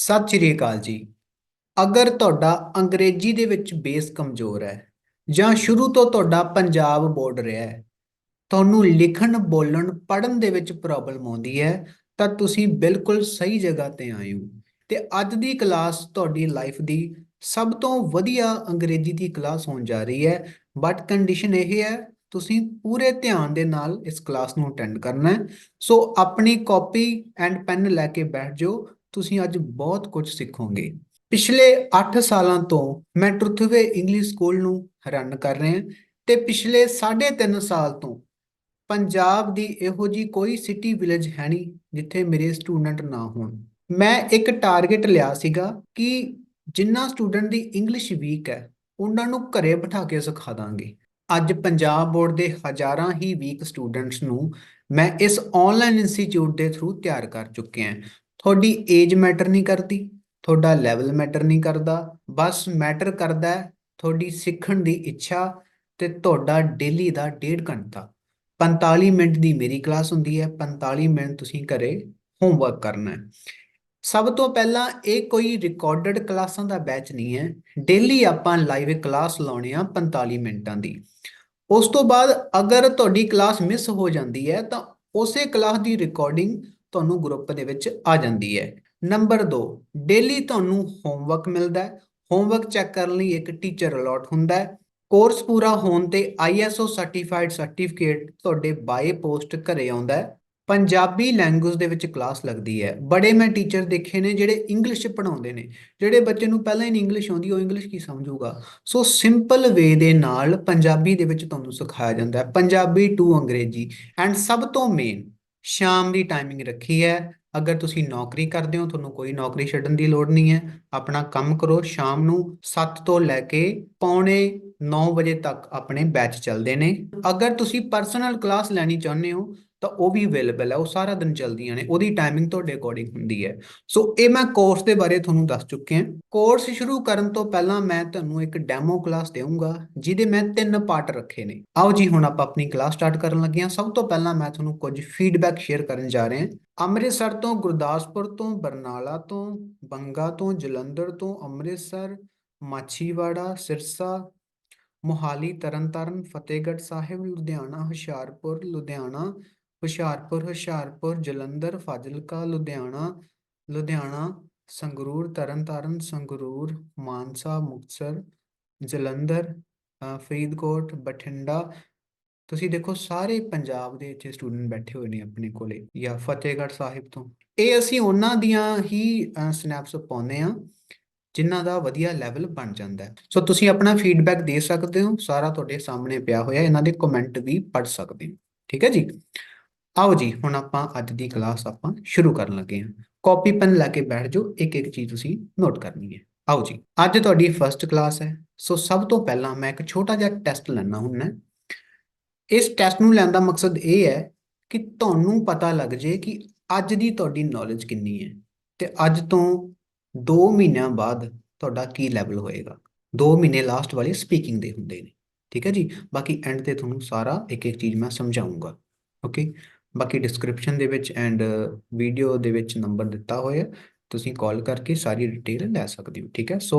ਸਤਿ ਸ਼੍ਰੀ ਅਕਾਲ ਜੀ। ਅਗਰ ਤੁਹਾਡਾ ਅੰਗਰੇਜ਼ੀ ਦੇ ਵਿੱਚ ਬੇਸ ਕਮਜ਼ੋਰ ਹੈ ਜਾਂ ਸ਼ੁਰੂ ਤੋਂ ਤੁਹਾਡਾ ਪੰਜਾਬ ਬੋਰਡ ਰਿਹਾ ਹੈ, ਤੁਹਾਨੂੰ ਲਿਖਣ, ਬੋਲਣ, ਪੜ੍ਹਨ ਦੇ ਵਿੱਚ ਪ੍ਰੋਬਲਮ ਆਉਂਦੀ ਹੈ, ਤਾਂ ਤੁਸੀਂ ਬਿਲਕੁਲ ਸਹੀ ਜਗ੍ਹਾ ਤੇ ਆਏ ਹੋ। ਤੇ ਅੱਜ ਦੀ ਕਲਾਸ ਤੁਹਾਡੀ ਲਾਈਫ ਦੀ ਸਭ ਤੋਂ ਵਧੀਆ ਅੰਗਰੇਜ਼ੀ ਦੀ ਕਲਾਸ ਹੋਣ ਜਾ ਰਹੀ ਹੈ। ਬਟ ਕੰਡੀਸ਼ਨ ਇਹ ਹੈ, ਤੁਸੀਂ ਪੂਰੇ ਧਿਆਨ ਦੇ ਨਾਲ ਇਸ ਕਲਾਸ ਨੂੰ ਅਟੈਂਡ ਕਰਨਾ ਹੈ। ਸੋ ਆਪਣੀ ਕਾਪੀ ਐਂਡ ਪੈਨ ਲੈ ਕੇ ਬੈਠ ਜਾਓ। ਤੁਸੀਂ ਅੱਜ ਬਹੁਤ ਕੁਝ ਸਿੱਖੋਗੇ। ਪਿਛਲੇ 8 ਸਾਲਾਂ ਤੋਂ ਮੈਂ ਟਰੁਥਵੇ ਇੰਗਲਿਸ਼ ਸਕੂਲ ਨੂੰ ਰਨ ਕਰ ਰਿਹਾ ਤੇ ਪਿਛਲੇ 3.5 ਸਾਲ ਤੋਂ ਪੰਜਾਬ ਦੀ ਇਹੋ ਜੀ ਕੋਈ ਸਿਟੀ ਵਿਲੇਜ ਹੈ ਨਹੀਂ ਜਿੱਥੇ ਮੇਰੇ ਸਟੂਡੈਂਟ ਨਾ ਹੋਣ। ਮੈਂ ਇੱਕ ਟਾਰਗੇਟ ਲਿਆ ਸੀਗਾ ਕਿ ਜਿੰਨਾ ਸਟੂਡੈਂਟ ਦੀ ਇੰਗਲਿਸ਼ ਵੀਕ ਹੈ, ਉਹਨਾਂ ਨੂੰ ਘਰੇ ਬਿਠਾ ਕੇ ਸਿਖਾ ਦਾਂਗੇ। ਅੱਜ ਪੰਜਾਬ ਬੋਰਡ ਦੇ ਹਜ਼ਾਰਾਂ ਹੀ ਵੀਕ ਸਟੂਡੈਂਟਸ ਨੂੰ ਮੈਂ ਇਸ ਆਨਲਾਈਨ ਇੰਸਟੀਚਿਊਟ ਦੇ ਥਰੂ ਤਿਆਰ ਕਰ ਚੁੱਕਿਆ ਤੁਹਾਡੀ ਏਜ ਮੈਟਰ ਨਹੀਂ ਕਰਦੀ, ਤੁਹਾਡਾ ਲੈਵਲ ਮੈਟਰ ਨਹੀਂ ਕਰਦਾ, ਬਸ ਮੈਟਰ ਕਰਦਾ ਹੈ ਤੁਹਾਡੀ ਸਿੱਖਣ ਦੀ ਇੱਛਾ ਤੇ ਤੁਹਾਡਾ ਡੇਲੀ ਦਾ ਡੇਢ ਘੰਟਾ। 45 ਮਿੰਟ ਦੀ ਮੇਰੀ ਕਲਾਸ ਹੁੰਦੀ ਹੈ 45 ਮਿੰਟ ਤੁਸੀਂ ਘਰੇ ਹੋਮਵਰਕ ਕਰਨਾ ਹੈ। ਸਭ ਤੋਂ ਪਹਿਲਾਂ ਇਹ ਕੋਈ ਰਿਕਾਰਡਡ ਕਲਾਸਾਂ ਦਾ ਬੈਚ ਨਹੀਂ ਹੈ ਡੇਲੀ ਆਪਾਂ ਲਾਈਵ ਕਲਾਸ ਲਾਉਣੇ ਆ 45 ਮਿੰਟਾਂ ਦੀ। ਉਸ ਤੋਂ ਬਾਅਦ ਅਗਰ ਤੁਹਾਡੀ ਕਲਾਸ ਮਿਸ ਹੋ ਜਾਂਦੀ ਹੈ ਤਾਂ ਉਸੇ ਕਲਾਸ ਦੀ ਰਿਕਾਰਡਿੰਗ ਤੁਹਾਨੂੰ ਗਰੁੱਪ ਦੇ ਵਿੱਚ ਆ ਜਾਂਦੀ ਹੈ। ਨੰਬਰ 2 ਡੇਲੀ ਤੁਹਾਨੂੰ ਹੋਮਵਰਕ ਮਿਲਦਾ ਹੈ। ਹੋਮਵਰਕ ਚੈੱਕ ਕਰਨ ਲਈ ਇੱਕ ਟੀਚਰ ਅਲਾਟ ਹੁੰਦਾ ਹੈ। ਕੋਰਸ ਪੂਰਾ ਹੋਣ ਤੇ ISO ਸਰਟੀਫਾਈਡ ਸਰਟੀਫਿਕੇਟ ਤੁਹਾਡੇ ਬਾਏ ਪੋਸਟ ਘਰੇ ਆਉਂਦਾ ਹੈ। ਪੰਜਾਬੀ ਲੈਂਗੁਏਜ ਦੇ ਵਿੱਚ ਕਲਾਸ ਲੱਗਦੀ ਹੈ। ਬੜੇ ਮੈਂ ਟੀਚਰ ਦੇਖੇ ਨੇ ਜਿਹੜੇ ਇੰਗਲਿਸ਼ ਪੜ੍ਹਾਉਂਦੇ ਨੇ। ਜਿਹੜੇ ਬੱਚੇ ਨੂੰ ਪਹਿਲਾਂ ਹੀ ਨਹੀਂ ਇੰਗਲਿਸ਼ ਆਉਂਦੀ, ਉਹ ਇੰਗਲਿਸ਼ ਕੀ ਸਮਝੂਗਾ? ਸੋ ਸਿੰਪਲ ਵੇ ਦੇ ਨਾਲ ਪੰਜਾਬੀ ਦੇ ਵਿੱਚ ਤੁਹਾਨੂੰ ਸਿਖਾਇਆ ਜਾਂਦਾ ਹੈ। ਪੰਜਾਬੀ ਟੂ ਅੰਗਰੇਜ਼ੀ ਐਂਡ ਸਭ ਤੋਂ ਮੇਨ ਸ਼ਾਮ ਦੀ ਟਾਈਮਿੰਗ ਰੱਖੀ ਹੈ। ਅਗਰ ਤੁਸੀਂ ਨੌਕਰੀ ਕਰਦੇ ਹੋ, ਤੁਹਾਨੂੰ ਕੋਈ ਨੌਕਰੀ ਛੱਡਣ ਦੀ ਲੋੜ ਨਹੀਂ ਹੈ। ਆਪਣਾ ਕੰਮ ਕਰੋ, ਸ਼ਾਮ ਨੂੰ 7 ਤੋਂ ਲੈ ਕੇ ਪੌਣੇ 9 ਵਜੇ ਤੱਕ ਆਪਣੇ ਬੈਚ ਚੱਲਦੇ ਨੇ। ਅਗਰ ਤੁਸੀਂ ਪਰਸਨਲ ਕਲਾਸ ਲੈਣੀ ਚਾਹੁੰਦੇ ਹੋ ਤਾਂ ਉਹ ਵੀ ਅਵੇਲੇਬਲ ਹੈ, ਉਹ ਸਾਰਾ ਦਿਨ ਚੱਲਦੀਆਂ ਨੇ, ਉਹਦੀ ਟਾਈਮਿੰਗ ਤੁਹਾਡੇ ਅਕੋਰਡਿੰਗ ਹੁੰਦੀ ਹੈ। ਸੋ ਇਹ ਮੈਂ ਕੋਰਸ ਦੇ ਬਾਰੇ ਤੁਹਾਨੂੰ ਦੱਸ ਚੁੱਕਿਆ ਕੋਰਸ ਸ਼ੁਰੂ ਕਰਨ ਤੋਂ ਪਹਿਲਾਂ ਮੈਂ ਤੁਹਾਨੂੰ ਇੱਕ ਡੈਮੋ ਕਲਾਸ ਦੇਵਾਂਗਾ ਜਿਹਦੇ ਮੈਂ ਤਿੰਨ ਪਾਰਟ ਰੱਖੇ ਨੇ। ਆਓ ਜੀ, ਹੁਣ ਆਪਾਂ ਆਪਣੀ ਕਲਾਸ ਸਟਾਰਟ ਕਰਨ ਲੱਗੇ ਹਾਂ। ਸਭ ਤੋਂ ਪਹਿਲਾਂ ਮੈਂ ਤੁਹਾਨੂੰ ਕੁਝ ਫੀਡਬੈਕ ਸ਼ੇਅਰ ਕਰਨ ਜਾ ਰਿਹਾ ਹਾਂ। ਅੰਮ੍ਰਿਤਸਰ ਤੋਂ ਗੁਰਦਾਸਪੁਰ ਤੋਂ, ਬਰਨਾਲਾ ਤੋਂ, ਬੰਗਾ ਤੋਂ, ਜਲੰਧਰ ਤੋਂ, ਅੰਮ੍ਰਿਤਸਰ, ਮਾਛੀਵਾੜਾ, ਸਿਰਸਾ, ਮੋਹਾਲੀ, ਤਰਨਤਾਰਨ, ਫਤਿਹਗੜ੍ਹ ਸਾਹਿਬ, ਲੁਧਿਆਣਾ, ਹੁਸ਼ਿਆਰਪੁਰ, ਲੁਧਿਆਣਾ ਹੁਸ਼ਿਆਰਪੁਰ ਹੁਸ਼ਿਆਰਪੁਰ, ਜਲੰਧਰ, ਫਾਜ਼ਿਲਕਾ, ਲੁਧਿਆਣਾ ਲੁਧਿਆਣਾ, ਸੰਗਰੂਰ, ਤਰਨਤਾਰਨ, ਸੰਗਰੂਰ, ਮਾਨਸਾ, ਮੁਕਤਸਰ, ਜਲੰਧਰ ਫਰੀਦਕੋਟ, ਬਠਿੰਡਾ। ਤੁਸੀਂ ਦੇਖੋ ਸਾਰੇ ਪੰਜਾਬ ਦੇ ਇੱਥੇ ਸਟੂਡੈਂਟ ਬੈਠੇ ਹੋਏ ਨੇ ਆਪਣੇ ਕੋਲੇ, ਜਾਂ ਫਤਿਹਗੜ੍ਹ ਸਾਹਿਬ ਤੋਂ। ਇਹ ਅਸੀਂ ਉਹਨਾਂ ਦੀਆਂ ਹੀ ਸਨੈਪਸ ਪਾਉਂਦੇ ਆ ਜਿਨ੍ਹਾਂ ਦਾ ਵਧੀਆ ਲੈਵਲ ਬਣ ਜਾਂਦਾ ਹੈ। ਸੋ ਤੁਸੀਂ ਆਪਣਾ ਫੀਡਬੈਕ ਦੇ ਸਕਦੇ ਹੋ, ਸਾਰਾ ਤੁਹਾਡੇ ਸਾਹਮਣੇ ਪਿਆ ਹੋਇਆ, ਇਹਨਾਂ ਦੇ ਕਮੈਂਟ ਵੀ ਪੜ੍ਹ ਸਕਦੇ ਹੋ। ਠੀਕ ਹੈ ਜੀ? ਆਓ ਜੀ, ਹੁਣ ਆਪਾਂ ਅੱਜ ਦੀ ਕਲਾਸ ਆਪਾਂ ਸ਼ੁਰੂ ਕਰਨ ਲੱਗੇ ਹਾਂ। ਕਾਪੀ ਪੈਨ ਲੈ ਕੇ ਬੈਠ ਜਾਓ, ਇੱਕ ਇੱਕ ਚੀਜ਼ ਤੁਸੀਂ ਨੋਟ ਕਰਨੀ ਹੈ। ਆਓ ਜੀ, ਅੱਜ ਤੁਹਾਡੀ ਫਰਸਟ ਕਲਾਸ ਹੈ। ਸੋ ਸਭ ਤੋਂ ਪਹਿਲਾਂ ਮੈਂ ਇੱਕ ਛੋਟਾ ਜਿਹਾ ਟੈਸਟ ਲੈਣਾ ਹੁੰਦਾ ਇਸ ਟੈਸਟ ਨੂੰ ਲੈਣ ਦਾ ਮਕਸਦ ਇਹ ਹੈ ਕਿ ਤੁਹਾਨੂੰ ਪਤਾ ਲੱਗ ਜੇ ਕਿ ਅੱਜ ਦੀ ਤੁਹਾਡੀ ਨੌਲੇਜ ਕਿੰਨੀ ਹੈ ਤੇ ਅੱਜ ਤੋਂ 2 ਮਹੀਨਿਆਂ ਬਾਅਦ ਤੁਹਾਡਾ ਕੀ ਲੈਵਲ ਹੋਏਗਾ। 2 ਮਹੀਨੇ ਲਾਸਟ ਵਾਲੇ ਸਪੀਕਿੰਗ ਦੇ ਹੁੰਦੇ ਨੇ। ਠੀਕ ਹੈ ਜੀ? ਬਾਕੀ ਐਂਡ ਤੇ ਤੁਹਾਨੂੰ ਸਾਰਾ ਇੱਕ ਇੱਕ ਚੀਜ਼ ਮੈਂ ਸਮਝਾਉਂਗਾ ਓਕੇ ਬਾਕੀ ਡਿਸਕ੍ਰਿਪਸ਼ਨ ਦੇ ਵਿੱਚ ਐਂਡ ਵੀਡੀਓ ਦੇ ਵਿੱਚ ਨੰਬਰ ਦਿੱਤਾ ਹੋਇਆ ਤੁਸੀਂ ਕਾਲ ਕਰਕੇ ਸਾਰੀ ਡਿਟੇਲ ਲੈ ਸਕਦੇ ਹੋ, ਠੀਕ ਹੈ? ਸੋ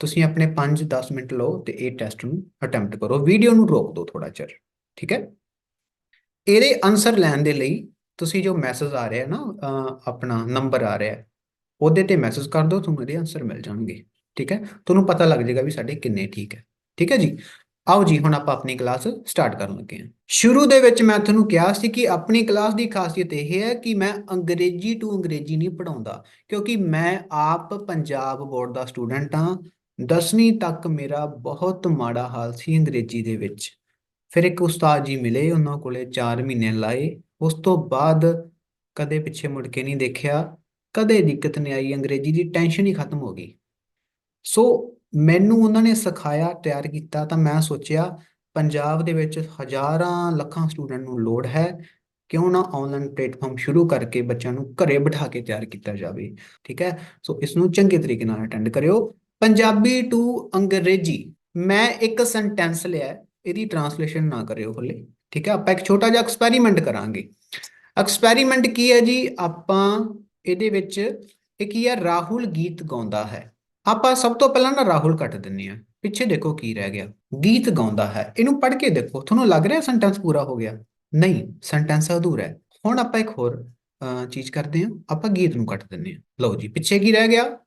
ਤੁਸੀਂ ਆਪਣੇ 5-10 ਮਿੰਟ ਲਓ ਤੇ ਇਹ ਟੈਸਟ ਨੂੰ ਅਟੈਂਪਟ ਕਰੋ। ਵੀਡੀਓ ਨੂੰ ਰੋਕ ਦਿਓ ਥੋੜਾ ਚਿਰ, ਠੀਕ ਹੈ? ਇਹਦੇ ਆਨਸਰ ਲੈਣ ਦੇ ਲਈ ਤੁਸੀਂ ਜੋ ਮੈਸੇਜ ਆ ਰਿਹਾ ਨਾ ਆਪਣਾ ਨੰਬਰ ਆ ਰਿਹਾ ਉਹਦੇ ਤੇ ਮੈਸੇਜ ਕਰ ਦਿਓ, ਤੁਹਾਨੂੰ ਇਹਦੇ ਆਨਸਰ ਮਿਲ ਜਾਣਗੇ, ਠੀਕ ਹੈ? ਤੁਹਾਨੂੰ ਪਤਾ ਲੱਗ ਜਾਏਗਾ ਵੀ ਸਾਡੇ ਕਿੰਨੇ ਠੀਕ ਹੈ ਠੀਕ ਹੈ ਜੀ? ਆਓ ਜੀ, ਹੁਣ ਆਪਾਂ ਆਪਣੀ ਕਲਾਸ ਸਟਾਰਟ ਕਰਨ ਲੱਗੇ ਹਾਂ। ਸ਼ੁਰੂ ਦੇ ਵਿੱਚ ਮੈਂ ਤੁਹਾਨੂੰ ਕਿਹਾ ਸੀ ਕਿ ਆਪਣੀ ਕਲਾਸ ਦੀ ਖਾਸੀਅਤ ਇਹ ਹੈ ਕਿ ਮੈਂ ਅੰਗਰੇਜ਼ੀ ਟੂ ਅੰਗਰੇਜ਼ੀ ਨਹੀਂ ਪੜਾਉਂਦਾ ਕਿਉਂਕਿ ਮੈਂ ਆਪ ਪੰਜਾਬ ਬੋਰਡ ਦਾ ਸਟੂਡੈਂਟ ਹਾਂ। 10ਵੀਂ ਤੱਕ ਮੇਰਾ ਬਹੁਤ ਮਾੜਾ ਹਾਲ ਸੀ ਅੰਗਰੇਜ਼ੀ ਦੇ ਵਿੱਚ। ਫਿਰ ਇੱਕ ਉਸਤਾਦ ਜੀ ਮਿਲੇ, ਉਹਨਾਂ ਕੋਲੇ 4 ਮਹੀਨੇ ਲਾਏ। ਉਸ ਤੋਂ ਬਾਅਦ ਕਦੇ ਪਿੱਛੇ ਮੁੜ ਕੇ ਨਹੀਂ ਦੇਖਿਆ, ਕਦੇ ਦਿੱਕਤ ਨਹੀਂ ਆਈ, ਅੰਗਰੇਜ਼ੀ ਦੀ ਟੈਨਸ਼ਨ ਹੀ ਖਤਮ ਹੋ ਗਈ। ਸੋ ਮੈਨੂੰ ਉਹਨਾਂ ਨੇ ਸਿਖਾਇਆ, ਤਿਆਰ ਕੀਤਾ ਤਾਂ ਮੈਂ ਸੋਚਿਆ ਪੰਜਾਬ ਦੇ ਵਿੱਚ ਹਜ਼ਾਰਾਂ ਲੱਖਾਂ ਸਟੂਡੈਂਟ ਨੂੰ ਲੋੜ ਹੈ, ਕਿਉਂ ਨਾ ਆਨਲਾਈਨ ਪਲੇਟਫਾਰਮ ਸ਼ੁਰੂ ਕਰਕੇ ਬੱਚਿਆਂ ਨੂੰ ਘਰੇ ਬਿਠਾ ਕੇ ਤਿਆਰ ਕੀਤਾ ਜਾਵੇ, ਠੀਕ ਹੈ? ਸੋ ਇਸ ਨੂੰ ਚੰਗੇ ਤਰੀਕੇ ਨਾਲ ਅਟੈਂਡ ਕਰਿਓ। ਪੰਜਾਬੀ ਟੂ ਅੰਗਰੇਜ਼ੀ, ਮੈਂ ਇੱਕ ਸੈਂਟੈਂਸ ਲਿਆ ਇਹਦੀ ਟਰਾਂਸਲੇਸ਼ਨ ਨਾ ਕਰਿਓ ਹਲੇ, ਠੀਕ ਹੈ? ਆਪਾਂ ਇੱਕ ਛੋਟਾ ਜਿਹਾ ਐਕਸਪੈਰੀਮੈਂਟ ਕਰਾਂਗੇ। ਐਕਸਪੈਰੀਮੈਂਟ ਕੀ ਹੈ ਜੀ? ਆਪਾਂ ਇਹਦੇ ਵਿੱਚ ਇਹ ਕੀ ਹੈ, ਰਾਹੁਲ ਗੀਤ ਗਾਉਂਦਾ ਹੈ। ਆਪਾਂ ਸਭ ਤੋਂ ਪਹਿਲਾਂ ਨਾ ਰਾਹੁਲ ਕੱਟ ਦਿੰਨੇ ਆ ਪਿੱਛੇ ਦੇਖੋ ਕੀ ਰਹਿ ਗਿਆ। ਗੀਤ ਗਾਉਂਦਾ ਹੈ। ਇਹਨੂੰ ਪੜ੍ਹ ਕੇ ਦੇਖੋ। ਤੁਹਾਨੂੰ ਲੱਗ ਰਿਹਾ ਸੈਂਟੈਂਸ ਪੂਰਾ ਹੋ ਗਿਆ? ਨਹੀਂ ਸੈਂਟੈਂਸ ਅਧੂਰਾ ਹੈ। ਹੁਣ ਆਪਾਂ ਇੱਕ ਹੋਰ ਅਹ, ਚੀਜ਼ ਕਰਦੇ ਹਾਂ। ਆਪਾਂ ਗੀਤ ਨੂੰ ਕੱਟ ਦਿੰਨੇ ਆ ਲਓ ਜੀ ਪਿੱਛੇ ਕੀ ਰਹਿ ਗਿਆ?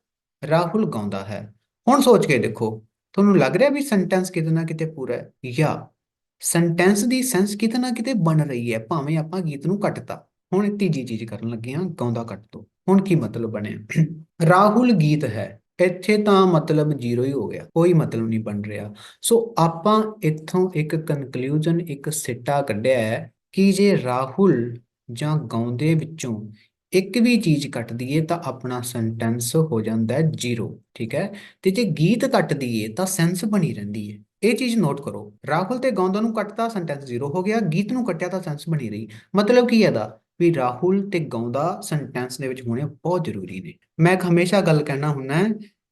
ਰਾਹੁਲ ਗਾਉਂਦਾ ਹੈ। ਹੁਣ ਸੋਚ ਕੇ ਦੇਖੋ। ਤੁਹਾਨੂੰ ਲੱਗ ਰਿਹਾ ਵੀ ਸੈਂਟੈਂਸ ਕਿਤੇ ਨਾ ਕਿਤੇ ਪੂਰਾ ਹੈ? ਜਾਂ ਸੈਂਟੈਂਸ ਦੀ ਸੈਂਸ ਕਿਤੇ ਨਾ ਕਿਤੇ ਬਣ ਰਹੀ ਹੈ? ਭਾਵੇਂ ਆਪਾਂ ਗੀਤ ਨੂੰ ਕੱਟਤਾ। ਹੁਣ ਤੀਜੀ ਚੀਜ਼ ਕਰਨ ਲੱਗੇ ਹਾਂ ਗਾਉਂਦਾ ਕੱਟ ਦੋ ਹੁਣ ਕੀ ਮਤਲਬ ਬਣਿਆ? ਰਾਹੁਲ ਗੀਤ ਹੈ। ਇੱਥੇ ਤਾਂ ਮਤਲਬ ਜ਼ੀਰੋ ਹੀ ਹੋ ਗਿਆ, ਕੋਈ ਮਤਲਬ ਨਹੀਂ ਬਣ ਰਿਹਾ। ਸੋ ਆਪਾਂ ਇੱਥੋਂ ਇੱਕ ਕਨਕਲੂਜਨ ਇੱਕ ਸਿੱਟਾ ਕੱਢਿਆ ਹੈ ਕਿ ਜੇ ਰਾਹੁਲ ਜਾਂ ਗਾਉਂਦੇ ਵਿੱਚੋਂ ਇੱਕ ਵੀ ਚੀਜ਼ ਕੱਟ ਦਈਏ ਤਾਂ ਆਪਣਾ ਸੈਂਟੈਂਸ ਹੋ ਜਾਂਦਾ ਹੈ ਜ਼ੀਰੋ, ਠੀਕ ਹੈ? ਤੇ ਜੇ ਗੀਤ ਕੱਟ ਦਈਏ ਤਾਂ ਸੈਂਸ ਬਣੀ ਰਹਿੰਦੀ ਹੈ। ਇਹ ਚੀਜ਼ ਨੋਟ ਕਰੋ। ਰਾਹੁਲ ਤੇ ਗਾਉਂਦਾ ਨੂੰ ਕੱਟਤਾ ਸੈਂਟੈਂਸ ਜ਼ੀਰੋ ਹੋ ਗਿਆ, ਗੀਤ ਨੂੰ ਕੱਟਿਆ ਤਾਂ ਸੈਂਸ ਬਣੀ ਰਹੀ। ਮਤਲਬ ਕੀ ਹੈ ਇਹਦਾ? ਵੀ ਰਾਹੁਲ ਤੇ ਗਾਉਂਦਾ ਸੈਂਟੈਂਸ ਦੇ ਵਿੱਚ ਹੋਣੇ ਬਹੁਤ ਜ਼ਰੂਰੀ ਨੇ। ਮੈਂ ਇੱਕ ਹਮੇਸ਼ਾ ਗੱਲ ਕਹਿਣਾ ਹੁੰਦਾ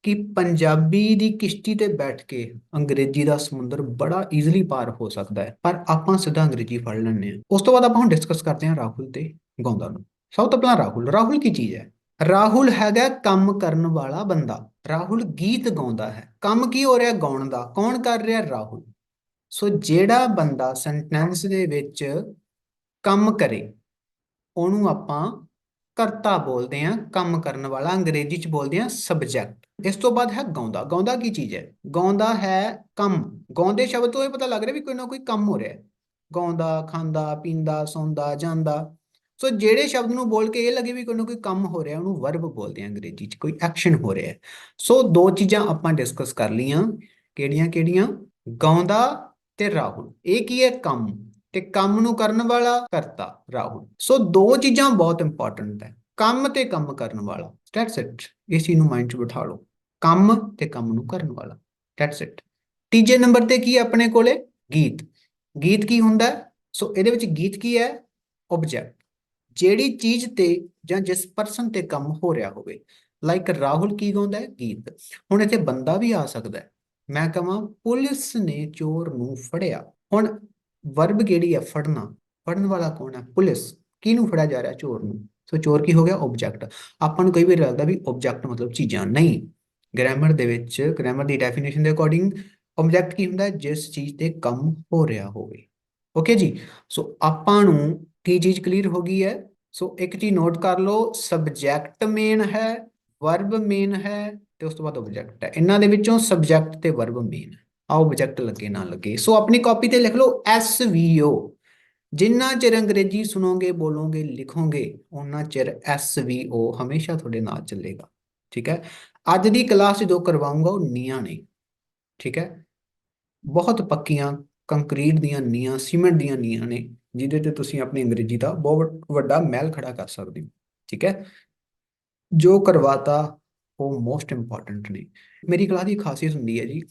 ਕਿ ਪੰਜਾਬੀ ਦੀ ਕਿਸ਼ਤੀ ਤੇ ਬੈਠ ਕੇ ਅੰਗਰੇਜ਼ੀ ਦਾ ਸਮੁੰਦਰ ਬੜਾ ਈਜ਼ੀਲੀ ਪਾਰ ਹੋ ਸਕਦਾ ਹੈ, ਪਰ ਆਪਾਂ ਸਿੱਧਾ ਅੰਗਰੇਜ਼ੀ ਫੜ ਲੈਂਦੇ ਹਾਂ। ਉਸ ਤੋਂ ਬਾਅਦ ਆਪਾਂ ਹੁਣ ਡਿਸਕਸ ਕਰਦੇ ਹਾਂ ਰਾਹੁਲ ਤੇ ਗਾਉਂਦਾ ਨੂੰ। ਸਭ ਤੋਂ ਪਹਿਲਾਂ ਰਾਹੁਲ ਰਾਹੁਲ ਕੀ ਚੀਜ਼ ਹੈ? ਰਾਹੁਲ ਹੈਗਾ ਕੰਮ ਕਰਨ ਵਾਲਾ ਬੰਦਾ। ਰਾਹੁਲ ਗੀਤ ਗਾਉਂਦਾ ਹੈ। ਕੰਮ ਕੀ ਹੋ ਰਿਹਾ ਗਾਉਣ ਦਾ? ਕੌਣ ਕਰ ਰਿਹਾ ਰਾਹੁਲ? ਸੋ ਜਿਹੜਾ ਬੰਦਾ ਸੈਂਟੈਂਸ ਦੇ ਵਿੱਚ ਕੰਮ ਕਰੇ ਉਹਨੂੰ ਆਪਾਂ ਕਰਤਾ ਬੋਲਦੇ ਹਾਂ, ਕੰਮ ਕਰਨ ਵਾਲਾ, ਅੰਗਰੇਜ਼ੀ ਚ ਬੋਲਦੇ ਹਾਂ ਸਬਜੈਕਟ ਇਸ ਤੋਂ ਬਾਅਦ ਹੈ ਗਾਉਂਦਾ। ਗਾਉਂਦਾ ਕੀ ਚੀਜ਼ ਹੈ? ਗਾਉਂਦਾ ਹੈ ਕੰਮ। ਗਾਉਂਦੇ ਸ਼ਬਦ ਤੋਂ ਇਹ ਪਤਾ ਲੱਗ ਰਿਹਾ ਵੀ ਕੋਈ ਨਾ ਕੋਈ ਕੰਮ ਹੋ ਰਿਹਾ। ਹੈ ਗਾਉਂਦਾ, ਖਾਂਦਾ, ਪੀਂਦਾ, ਸੌਂਦਾ, ਜਾਂਦਾ। ਸੋ ਜਿਹੜੇ ਸ਼ਬਦ ਨੂੰ ਬੋਲ ਕੇ ਇਹ ਲੱਗੇ ਵੀ ਕੋਈ ਨਾ ਕੋਈ ਕੰਮ ਹੋ ਰਿਹਾ, ਉਹਨੂੰ ਵਰਬ ਬੋਲਦੇ ਆ ਅੰਗਰੇਜ਼ੀ ਚ, ਕੋਈ ਐਕਸ਼ਨ ਹੋ ਰਿਹਾ। ਹੈ ਸੋ ਦੋ ਚੀਜ਼ਾਂ ਆਪਾਂ ਡਿਸਕਸ ਕਰ ਲਈਆਂ। ਕਿਹੜੀਆਂ ਕਿਹੜੀਆਂ ਗਾਉਂਦਾ ਤੇ ਰਾਹੁਲ। ਇਹ ਕੀ ਹੈ? ਕੰਮ। ਤੇ ਕੰਮ ਨੂੰ ਕਰਨ ਵਾਲਾ ਕਰਤਾ ਰਾਹੁਲ। ਸੋ ਦੋ ਚੀਜ਼ਾਂ ਬਹੁਤ ਇੰਪੋਰਟੈਂਟ ਹੈ। ਕੰਮ ਤੇ ਕੰਮ ਕਰਨ ਵਾਲਾ। ਦੈਟਸ ਇਟ ਇਸ ਚੀਜ਼ ਨੂੰ ਮਾਈਂਡ 'ਚ ਬਿਠਾ ਲਓ। ਕੰਮ ਤੇ ਕੰਮ ਨੂੰ ਕਰਨ ਵਾਲਾ। ਦੈਟਸ ਇਟ ਤੀਜੇ ਨੰਬਰ ਤੇ ਕੀ ਆਪਣੇ ਕੋਲੇ? ਗੀਤ। ਗੀਤ ਕੀ ਹੁੰਦਾ ਸੋ ਇਹਦੇ ਵਿੱਚ ਗੀਤ ਕੀ ਹੈ? ਆਬਜੈਕਟ ਜਿਹੜੀ ਚੀਜ਼ ਤੇ ਜਾਂ ਜਿਸ ਪਰਸਨ ਤੇ ਕੰਮ ਹੋ ਰਿਹਾ ਹੋਵੇ। ਲਾਈਕ ਰਾਹੁਲ ਕੀ ਗਾਉਂਦਾ ਹੈ? ਗੀਤ। ਹੁਣ ਇੱਥੇ ਬੰਦਾ ਵੀ ਆ ਸਕਦਾ ਹੈ। ਮੈਂ ਕਹਾਂ, ਪੁਲਿਸ ਨੇ ਚੋਰ ਨੂੰ ਫੜਿਆ। ਹੁਣ ਵਰਬ ਕਿਹੜੀ ਹੈ? ਫੜਨਾ। ਫੜਨ ਵਾਲਾ ਕੌਣ ਹੈ? ਪੁਲਿਸ। ਕਿਹਨੂੰ ਫੜਿਆ ਜਾ ਰਿਹਾ? ਚੋਰ ਨੂੰ। ਸੋ ਚੋਰ ਕੀ ਹੋ ਗਿਆ? ਆਬਜੈਕਟ ਆਪਾਂ ਨੂੰ ਕਈ ਵਾਰ ਲੱਗਦਾ ਵੀ ਆਬਜੈਕਟ ਮਤਲਬ ਚੀਜ਼ਾਂ। ਨਹੀਂ। ਗ੍ਰਾਮਰ ਦੇ ਵਿੱਚ ਗ੍ਰਾਮਰ ਦੀ ਡੈਫੀਨੇਸ਼ਨ ਦੇ ਅਕੋਰਡਿੰਗ ਆਬਜੈਕਟ ਕੀ ਹੁੰਦਾ? ਜਿਸ ਚੀਜ਼ ਤੇ ਕੰਮ ਹੋ ਰਿਹਾ ਹੋਵੇ। ਓਕੇ ਜੀ? ਸੋ ਆਪਾਂ ਨੂੰ ਕੀ ਚੀਜ਼ ਕਲੀਅਰ ਹੋ ਗਈ ਹੈ? ਸੋ ਇੱਕ ਚੀਜ਼ ਨੋਟ ਕਰ ਲਓ। ਸਬਜੈਕਟ ਮੇਨ ਹੈ ਵਰਬ ਮੇਨ ਹੈ ਤੇ ਉਸ ਤੋਂ ਬਾਅਦ ਆਬਜੈਕਟ ਹੈ। ਇਹਨਾਂ ਦੇ ਵਿੱਚੋਂ ਸਬਜੈਕਟ ਤੇ ਵਰਬ ਮੇਨ ਆਬਜੈਕਟ ਲੱਗੇ, ਨਾ ਲੱਗੇ। ਸੋ ਆਪਣੀ ਕਾਪੀ ਤੇ ਲਿਖ ਲਓ ਐਸ ਵੀ ਓ ਜਿੰਨਾ ਚਿਰ ਅੰਗਰੇਜ਼ੀ ਸੁਣੋਗੇ, ਬੋਲੋਗੇ, ਲਿਖੋਗੇ ਉਹਨਾਂ ਚਿਰ ਐਸ ਵੀ ਓ ਹਮੇਸ਼ਾ ਤੁਹਾਡੇ ਨਾਲ ਚੱਲੇਗਾ। ਠੀਕ ਹੈ? ਅੱਜ ਦੀ ਕਲਾਸ ਜੋ ਕਰਵਾਉਂਗਾ ਉਹ ਨੀਆਂ ਨੇ। ਠੀਕ ਹੈ? ਬਹੁਤ ਪੱਕੀਆਂ ਕੰਕਰੀਟ ਦੀਆਂ ਨੀਆਂ ਸੀਮੈਂਟ ਦੀਆਂ ਨੀਆਂ ਨੇ, ਜਿਹਦੇ ਤੇ ਤੁਸੀਂ ਆਪਣੀ ਅੰਗਰੇਜ਼ੀ ਦਾ ਬਹੁਤ ਵੱਡਾ ਮਹਿਲ ਖੜਾ ਕਰ ਸਕਦੇ ਹੋ। ਠੀਕ ਹੈ? ਜੋ ਕਰਵਾਤਾ, ਉਹ ਮੋਸਟ ਇੰਪੋਰਟੈਂਟ ਨੇ। ਮੇਰੀ ਕਲਾਸ ਦੀ ਖਾਸੀਅਤ ਹੁੰਦੀ ਹੈ ਜੀ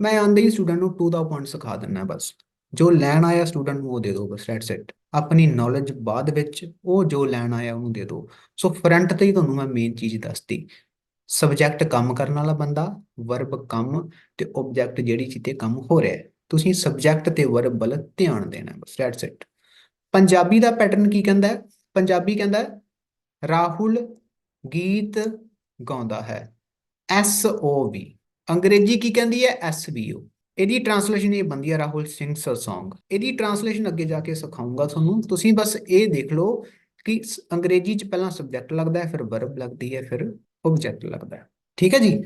ਮੈਂ ਆਂਦੇ ਹੀ ਸਟੂਡੈਂਟ ਨੂੰ ਟੂ ਦਾ ਪੁਆਇੰਟ ਸਿਖਾ ਦਿੰਦਾ ਬਸ। ਜੋ ਲੈਣ ਆਇਆ ਸਟੂਡੈਂਟ ਨੂੰ ਉਹ ਦੇ ਦਿਓ ਬਸ ਦੈਟਸ ਇਟ ਆਪਣੀ ਨੌਲੇਜ ਬਾਅਦ ਵਿੱਚ ਉਹ ਜੋ ਲੈਣ ਆਇਆ ਉਹਨੂੰ ਦੇ ਦਿਓ ਸੋ ਫਰੰਟ ਤੇ ਹੀ ਤੁਹਾਨੂੰ ਮੈਂ ਮੇਨ ਚੀਜ਼ ਦੱਸਤੀ। ਸਬਜੈਕਟ ਕੰਮ ਕਰਨ ਵਾਲਾ ਬੰਦਾ ਵਰਬ ਕੰਮ ਤੇ ਆਬਜੈਕਟ ਜਿਹੜੀ ਚੀਜ਼ ਤੇ ਕੰਮ ਹੋ ਰਿਹਾ। ਤੁਸੀਂ ਸਬਜੈਕਟ ਤੇ ਵਰਬ ਵੱਲ ਧਿਆਨ ਦੇਣਾ ਹੈ ਬਸ ਦੈਟਸ ਇਟ ਪੰਜਾਬੀ ਦਾ ਪੈਟਰਨ ਕੀ ਕਹਿੰਦਾ ਹੈ? ਪੰਜਾਬੀ ਕਹਿੰਦਾ ਹੈ, ਰਾਹੁਲ ਗੀਤ ਗਾਉਂਦਾ ਹੈ। ਐਸ ਓ ਵੀ ਅੰਗਰੇਜ਼ੀ ਕੀ ਕਹਿੰਦੀ ਹੈ? ਐਸ ਬੀ ਓ ਇਹਦੀ ਟ੍ਰਾਂਸਲੇਸ਼ਨ ਇਹ ਬੰਦੀ ਹੈ ਰਾਹੁਲ ਸਿੰਘ ਅ ਇਹਦੀ ਟ੍ਰਾਂਸਲੇਸ਼ਨ ਅੱਗੇ ਜਾ ਕੇ ਸਿਖਾਉਂਗਾ ਤੁਹਾਨੂੰ। ਤੁਸੀਂ ਬਸ ਇਹ ਦੇਖ ਲਓ ਕਿ ਅੰਗਰੇਜ਼ੀ ਚ ਪਹਿਲਾਂ ਸਬਜੈਕਟ ਲੱਗਦਾ ਹੈ, ਫਿਰ ਵਰਬ ਲੱਗਦੀ ਹੈ, ਫਿਰ ਆਬਜੈਕਟ ਲੱਗਦਾ ਹੈ। ਠੀਕ ਹੈ ਜੀ?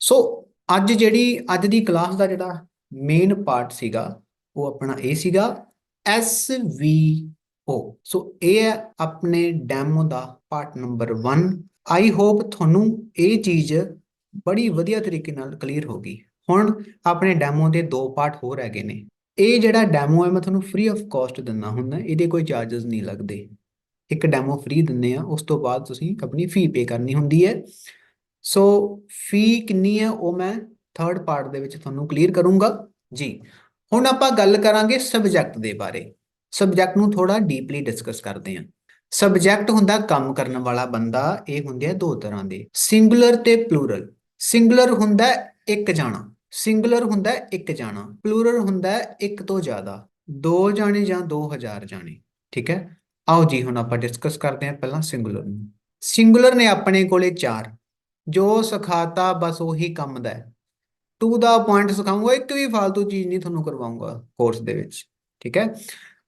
ਸੋ ਅੱਜ ਜਿਹੜੀ, ਅੱਜ ਦੀ ਕਲਾਸ ਦਾ ਜਿਹੜਾ ਮੇਨ ਪਾਰਟ ਸੀਗਾ, ਉਹ ਆਪਣਾ ਇਹ ਸੀਗਾ ਐਸ ਵੀ ਓ ਸੋ ਇਹ ਹੈ ਆਪਣੇ ਡੈਮੋ ਦਾ ਪਾਰਟ ਨੰਬਰ 1 ਆਈ ਹੋਪ ਤੁਹਾਨੂੰ ਇਹ ਚੀਜ਼ ਬੜੀ ਵਧੀਆ ਤਰੀਕੇ ਨਾਲ ਕਲੀਅਰ ਹੋ ਗਈ। ਹੁਣ ਆਪਣੇ ਡੈਮੋ ਦੇ ਦੋ ਪਾਰਟ ਹੋਰ ਹੈਗੇ ਨੇ। ਇਹ ਜਿਹੜਾ ਡੈਮੋ ਹੈ, ਮੈਂ ਤੁਹਾਨੂੰ ਫ੍ਰੀ ਆਫ ਕਾਸਟ ਦਿੰਦਾ ਹੁੰਦਾ, ਇਹਦੇ ਕੋਈ ਚਾਰजेस ਨਹੀਂ ਲੱਗਦੇ। ਇੱਕ ਡੈਮੋ ਫ੍ਰੀ ਦਿੰਦੇ ਆ ਉਸ ਤੋਂ ਬਾਅਦ ਤੁਸੀਂ ਆਪਣੀ ਫੀ ਪੇ ਕਰਨੀ ਹੁੰਦੀ ਹੈ। ਸੋ ਫੀ ਕਿੰਨੀ ਹੈ, ਉਹ ਮੈਂ ਥਰਡ ਪਾਰਟ ਦੇ ਵਿੱਚ ਤੁਹਾਨੂੰ ਕਲੀਅਰ ਕਰੂੰਗਾ। ਜੀ, ਹੁਣ ਆਪਾਂ ਗੱਲ ਕਰਾਂਗੇ ਸਬਜੈਕਟ ਦੇ ਬਾਰੇ। ਸਬਜੈਕਟ ਨੂੰ ਥੋੜਾ ਡੀਪਲੀ ਡਿਸਕਸ ਕਰਦੇ ਹਾਂ। ਸਬਜੈਕਟ ਹੁੰਦਾ ਕੰਮ ਕਰਨ ਵਾਲਾ ਬੰਦਾ, ਇਹ ਹੁੰਦੇ ਆ ਦੋ ਤਰ੍ਹਾਂ ਦੇ। ਸਿੰਗੂਲਰ ਤੇ ਪਲੂਰਲ ਸਿੰਗੂਲਰ ਹੁੰਦਾ ਇੱਕ ਜਾਣਾ। ਸਿੰਗੂਲਰ ਹੁੰਦਾ ਇੱਕ ਜਾਣਾ। ਪਲੂਰਲ ਹੁੰਦਾ ਇੱਕ ਤੋਂ ਜ਼ਿਆਦਾ। ਦੋ ਜਾਣੇ ਜਾਂ 2000 ਜਾਣੇ। ਠੀਕ ਹੈ? ਆਓ ਜੀ, ਹੁਣ ਆਪਾਂ ਡਿਸਕਸ ਕਰਦੇ ਹਾਂ ਪਹਿਲਾਂ ਸਿੰਗੂਲਰ ਨੂੰ। ਸਿੰਗੂਲਰ ਨੇ ਆਪਣੇ ਕੋਲੇ ਚਾਰ। ਜੋ ਸਿਖਾਤਾ ਬਸ ਉਹੀ ਕੰਮ ਦਾ ਹੈ। ਟੂ ਦਾ ਪੁਆਇੰਟ ਸਿਖਾਉਂਗਾ ਇੱਕ ਵੀ ਫालतू ਚੀਜ਼ ਨਹੀਂ ਤੁਹਾਨੂੰ ਕਰਵਾਉਂਗਾ ਕੋਰਸ ਦੇ ਵਿੱਚ। ਠੀਕ ਹੈ?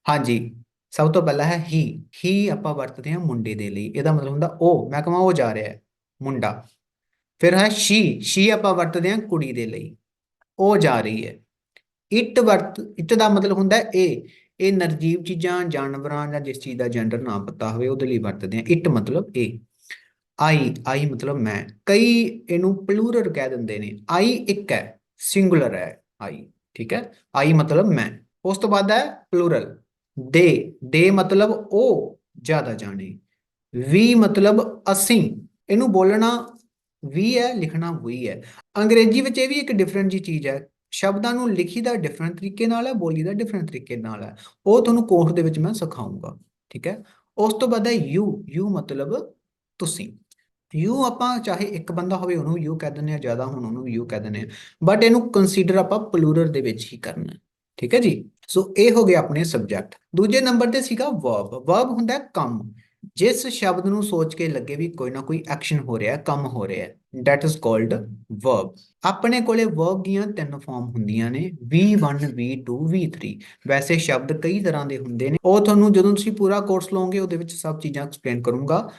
ਹਾਂਜੀ, ਸਭ ਤੋਂ ਪਹਿਲਾਂ ਹੈ ਹੀ ਹੀ ਆਪਾਂ ਵਰਤਦੇ ਹਾਂ ਮੁੰਡੇ ਦੇ ਲਈ। ਇਹਦਾ ਮਤਲਬ ਹੁੰਦਾ ਉਹ। ਮੈਂ ਕਹਾਂ ਉਹ ਜਾ ਰਿਹਾ ਹੈ। ਮੁੰਡਾ। ਫਿਰ ਹੈ ਸ਼ੀ ਸ਼ੀ ਆਪਾਂ ਵਰਤਦੇ ਹਾਂ ਕੁੜੀ ਦੇ ਲਈ। ਉਹ ਜਾ ਰਹੀ ਹੈ। ਇਟ ਵਰਤ, ਇਟ ਦਾ ਮਤਲਬ ਹੁੰਦਾ ਹੈ ਇਹ। ਇਹ ਨਿਰਜੀਵ ਚੀਜ਼ਾਂ, ਜਾਨਵਰਾਂ ਜਾਂ ਜਿਸ ਚੀਜ਼ ਦਾ ਜੈਂਡਰ ਨਾ ਪਤਾ ਹੋਵੇ, ਉਹਦੇ ਲਈ ਵਰਤਦੇ ਹਾਂ। ਇਟ ਮਤਲਬ ਇਹ। ਆਈ ਆਈ ਮਤਲਬ ਮੈਂ। ਕਈ ਇਹਨੂੰ ਪਲੂਰਲ ਕਹਿ ਦਿੰਦੇ ਨੇ। ਆਈ ਇੱਕ ਹੈ ਸਿੰਗੂਲਰ ਹੈ ਆਈ, ਠੀਕ ਹੈ? ਆਈ ਮਤਲਬ ਮੈਂ। ਉਸ ਤੋਂ ਬਾਅਦ ਹੈ ਪਲੂਰਲ ਦੇ ਦੇ ਮਤਲਬ ਉਹ, ਜ਼ਿਆਦਾ ਜਾਣੇ। ਵੀ ਮਤਲਬ ਅਸੀਂ। ਇਹਨੂੰ ਬੋਲਣਾ ਵੀ ਹੈ, ਲਿਖਣਾ ਵੀ ਹੈ। ਅੰਗਰੇਜ਼ੀ ਵਿੱਚ ਇਹ ਵੀ ਇੱਕ ਡਿਫਰੈਂਟ ਜੀ ਚੀਜ਼ ਹੈ। ਸ਼ਬਦਾਂ ਨੂੰ ਲਿਖੀ ਦਾ ਡਿਫਰੈਂਟ ਤਰੀਕੇ ਨਾਲ ਹੈ, ਬੋਲੀ ਦਾ ਡਿਫਰੈਂਟ ਤਰੀਕੇ ਨਾਲ ਹੈ। ਉਹ ਤੁਹਾਨੂੰ ਕੋਰਸ ਦੇ ਵਿੱਚ ਮੈਂ ਸਿਖਾਉਂਗਾ, ਠੀਕ ਹੈ? ਉਸ ਤੋਂ ਬਾਅਦ ਹੈ ਯੂ ਯੂ ਮਤਲਬ ਤੁਸੀਂ। ਯੂ ਆਪਾਂ ਚਾਹੇ ਇੱਕ ਬੰਦਾ ਹੋਵੇ, ਉਹਨੂੰ ਯੂ ਕਹਿ ਦਿੰਦੇ ਆ ਜ਼ਿਆਦਾ ਹੁਣ ਉਹਨੂੰ ਯੂ ਕਹਿ ਦਿੰਦੇ ਆ ਬਟ ਇਹਨੂੰ ਕੰਸੀਡਰ ਆਪਾਂ ਪਲੂਰਲ ਦੇ ਵਿੱਚ ਹੀ ਕਰਨਾ ਠੀਕ ਹੈ ਜੀ? ਸੋ ਇਹ ਹੋ ਗਏ ਆਪਣੇ ਸਬਜੈਕਟ ਦੂਜੇ ਨੰਬਰ ਤੇ ਸੀਗਾ ਵਰਬ ਵਰਬ ਹੁੰਦਾ ਕੰਮ। ਜਿਸ ਸ਼ਬਦ ਨੂੰ ਸੋਚ ਕੇ ਲੱਗੇ ਵੀ ਕੋਈ ਨਾ ਕੋਈ ਐਕਸ਼ਨ ਹੋ ਰਿਹਾ, ਕੰਮ ਹੋ ਰਿਹਾ ਹੈ that is called ਆਪਣੇ ਕੋਲੇ ਵਰਬ ਦੀਆਂ ਤਿੰਨ ਫਾਰਮ ਹੁੰਦੀਆਂ ਨੇ V1 V2 V3 ਵੈਸੇ ਸ਼ਬਦ ਕਈ ਤਰ੍ਹਾਂ ਦੇ ਹੁੰਦੇ ਨੇ। ਉਹ ਤੁਹਾਨੂੰ ਜਦੋਂ ਤੁਸੀਂ ਪੂਰਾ ਕੋਰਸ ਲਓਗੇ, ਉਹਦੇ ਵਿੱਚ ਸਭ ਚੀਜ਼ਾਂ ਐਕਸਪਲੇਨ ਕਰੂੰਗਾ।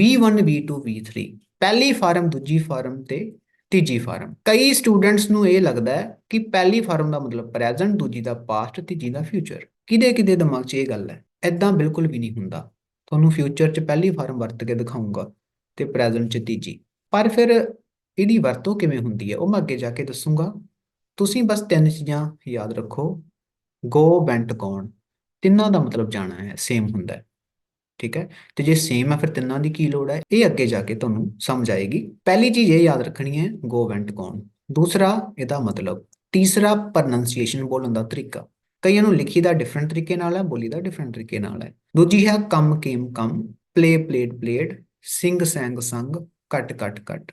V1 V2 V3 ਪਹਿਲੀ ਫਾਰਮ ਦੂਜੀ ਫਾਰਮ ਤੇ ਤੀਜੀ ਫਾਰਮ ਕਈ ਸਟੂਡੈਂਟਸ ਨੂੰ ਇਹ ਲੱਗਦਾ ਹੈ ਕਿ ਪਹਿਲੀ ਫਾਰਮ ਦਾ ਮਤਲਬ ਪ੍ਰੈਜ਼ੈਂਟ ਦੂਜੀ ਦਾ ਪਾਸਟ ਤੀਜੀ ਦਾ ਫਿਊਚਰ ਕਿਹਦੇ ਕਿਹਦੇ ਦਿਮਾਗ 'ਚ ਇਹ ਗੱਲ ਹੈ? ਐਦਾਂ ਬਿਲਕੁਲ ਵੀ ਨਹੀਂ ਹੁੰਦਾ। ਤੁਹਾਨੂੰ ਫਿਊਚਰ 'ਚ ਪਹਿਲੀ ਫਾਰਮ ਵਰਤ ਕੇ ਦਿਖਾਉਂਗਾ ਤੇ ਪ੍ਰੈਜ਼ੈਂਟ 'ਚ ਤੀਜੀ। ਪਰ ਫਿਰ ਇਹਦੀ ਵਰਤੋਂ ਕਿਵੇਂ ਹੁੰਦੀ ਹੈ, ਉਹ ਮੈਂ ਅੱਗੇ ਜਾ ਕੇ ਦੱਸੂਗਾ। ਤੁਸੀਂ ਬਸ ਤਿੰਨ ਚੀਜ਼ਾਂ ਯਾਦ ਰੱਖੋ। ਗੋ ਵੈਂਟ ਗੋਨ ਤਿੰਨਾਂ ਦਾ ਮਤਲਬ ਜਾਣਾ ਹੈ ਸੇਮ ਹੁੰਦਾ ਹੈ। ਠੀਕ ਹੈ? ਤੇ ਜੇ ਸੇਮ ਹੈ, ਫਿਰ ਤਿੰਨਾਂ ਦੀ ਕੀ ਲੋੜ ਹੈ? ਇਹ ਅੱਗੇ ਜਾ ਕੇ ਤੁਹਾਨੂੰ ਸਮਝ ਆਏਗੀ। ਪਹਿਲੀ ਚੀਜ਼ ਇਹ ਯਾਦ ਰੱਖਣੀ ਹੈ ਗੋ ਵੈਂਟ ਗੋਨ ਦੂਸਰਾ, ਇਹਦਾ ਮਤਲਬ। ਤੀਸਰਾ ਪ੍ਰੋਨੰਸੀਏਸ਼ਨ ਬੋਲਣ ਦਾ ਤਰੀਕਾ। ਕਈਆਂ ਨੂੰ ਲਿਖੀ ਦਾ ਡਿਫਰੈਂਟ ਤਰੀਕੇ ਨਾਲ ਹੈ, ਬੋਲੀ ਦਾ ਡਿਫਰੈਂਟ ਤਰੀਕੇ ਨਾਲ ਹੈ। ਦੂਜੀ ਹੈ, come, came, come play played played sing sang sung cut cut ਕੱਟ।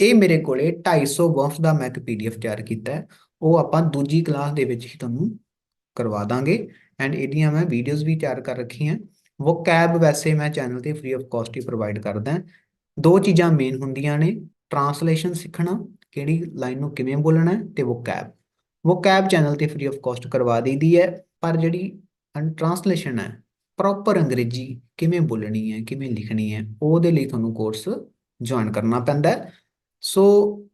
ਇਹ ਮੇਰੇ ਕੋਲੇ 250 ਵਰਡਸ ਦਾ ਮੈਂ ਇੱਕ ਪੀਡੀਐਫ ਤਿਆਰ ਕੀਤਾ ਹੈ। ਉਹ ਆਪਾਂ ਦੂਜੀ ਕਲਾਸ ਦੇ ਵਿੱਚ ਹੀ ਤੁਹਾਨੂੰ ਕਰਵਾ ਦਾਂਗੇ। ਐਂਡ ਇਹਦੀਆਂ ਮੈਂ ਵੀਡੀਓਜ਼ ਵੀ ਤਿਆਰ ਕਰ ਰੱਖੀਆਂ। ਵੋਕੈਬ ਵੈਸੇ ਮੈਂ ਚੈਨਲ ਤੇ ਫ੍ਰੀ ਆਫ ਕਾਸਟ ਹੀ ਪ੍ਰੋਵਾਈਡ ਕਰਦਾ ਦੋ ਚੀਜ਼ਾਂ ਮੇਨ ਹੁੰਦੀਆਂ ਨੇ ਟਰਾਂਸਲੇਸ਼ਨ ਸਿੱਖਣਾ, ਕਿਹੜੀ ਲਾਈਨ ਨੂੰ ਕਿਵੇਂ ਬੋਲਣਾ ਹੈ ਤੇ ਵੋਕੈਬ ਵੋਕੈਬ ਚੈਨਲ ਤੇ ਫ੍ਰੀ ਆਫ ਕਾਸਟ ਕਰਵਾ ਦਈਦੀ ਹੈ ਪਰ ਜਿਹੜੀ ਟ੍ਰਾਂਸਲੇਸ਼ਨ ਹੈ ਪ੍ਰੋਪਰ ਅੰਗਰੇਜ਼ੀ ਕਿਵੇਂ ਬੋਲਣੀ ਹੈ ਕਿਵੇਂ ਲਿਖਣੀ ਹੈ ਉਹਦੇ ਲਈ ਤੁਹਾਨੂੰ ਕੋਰਸ ਜੁਆਇਨ ਕਰਨਾ ਪੈਂਦਾ ਹੈ ਸੋ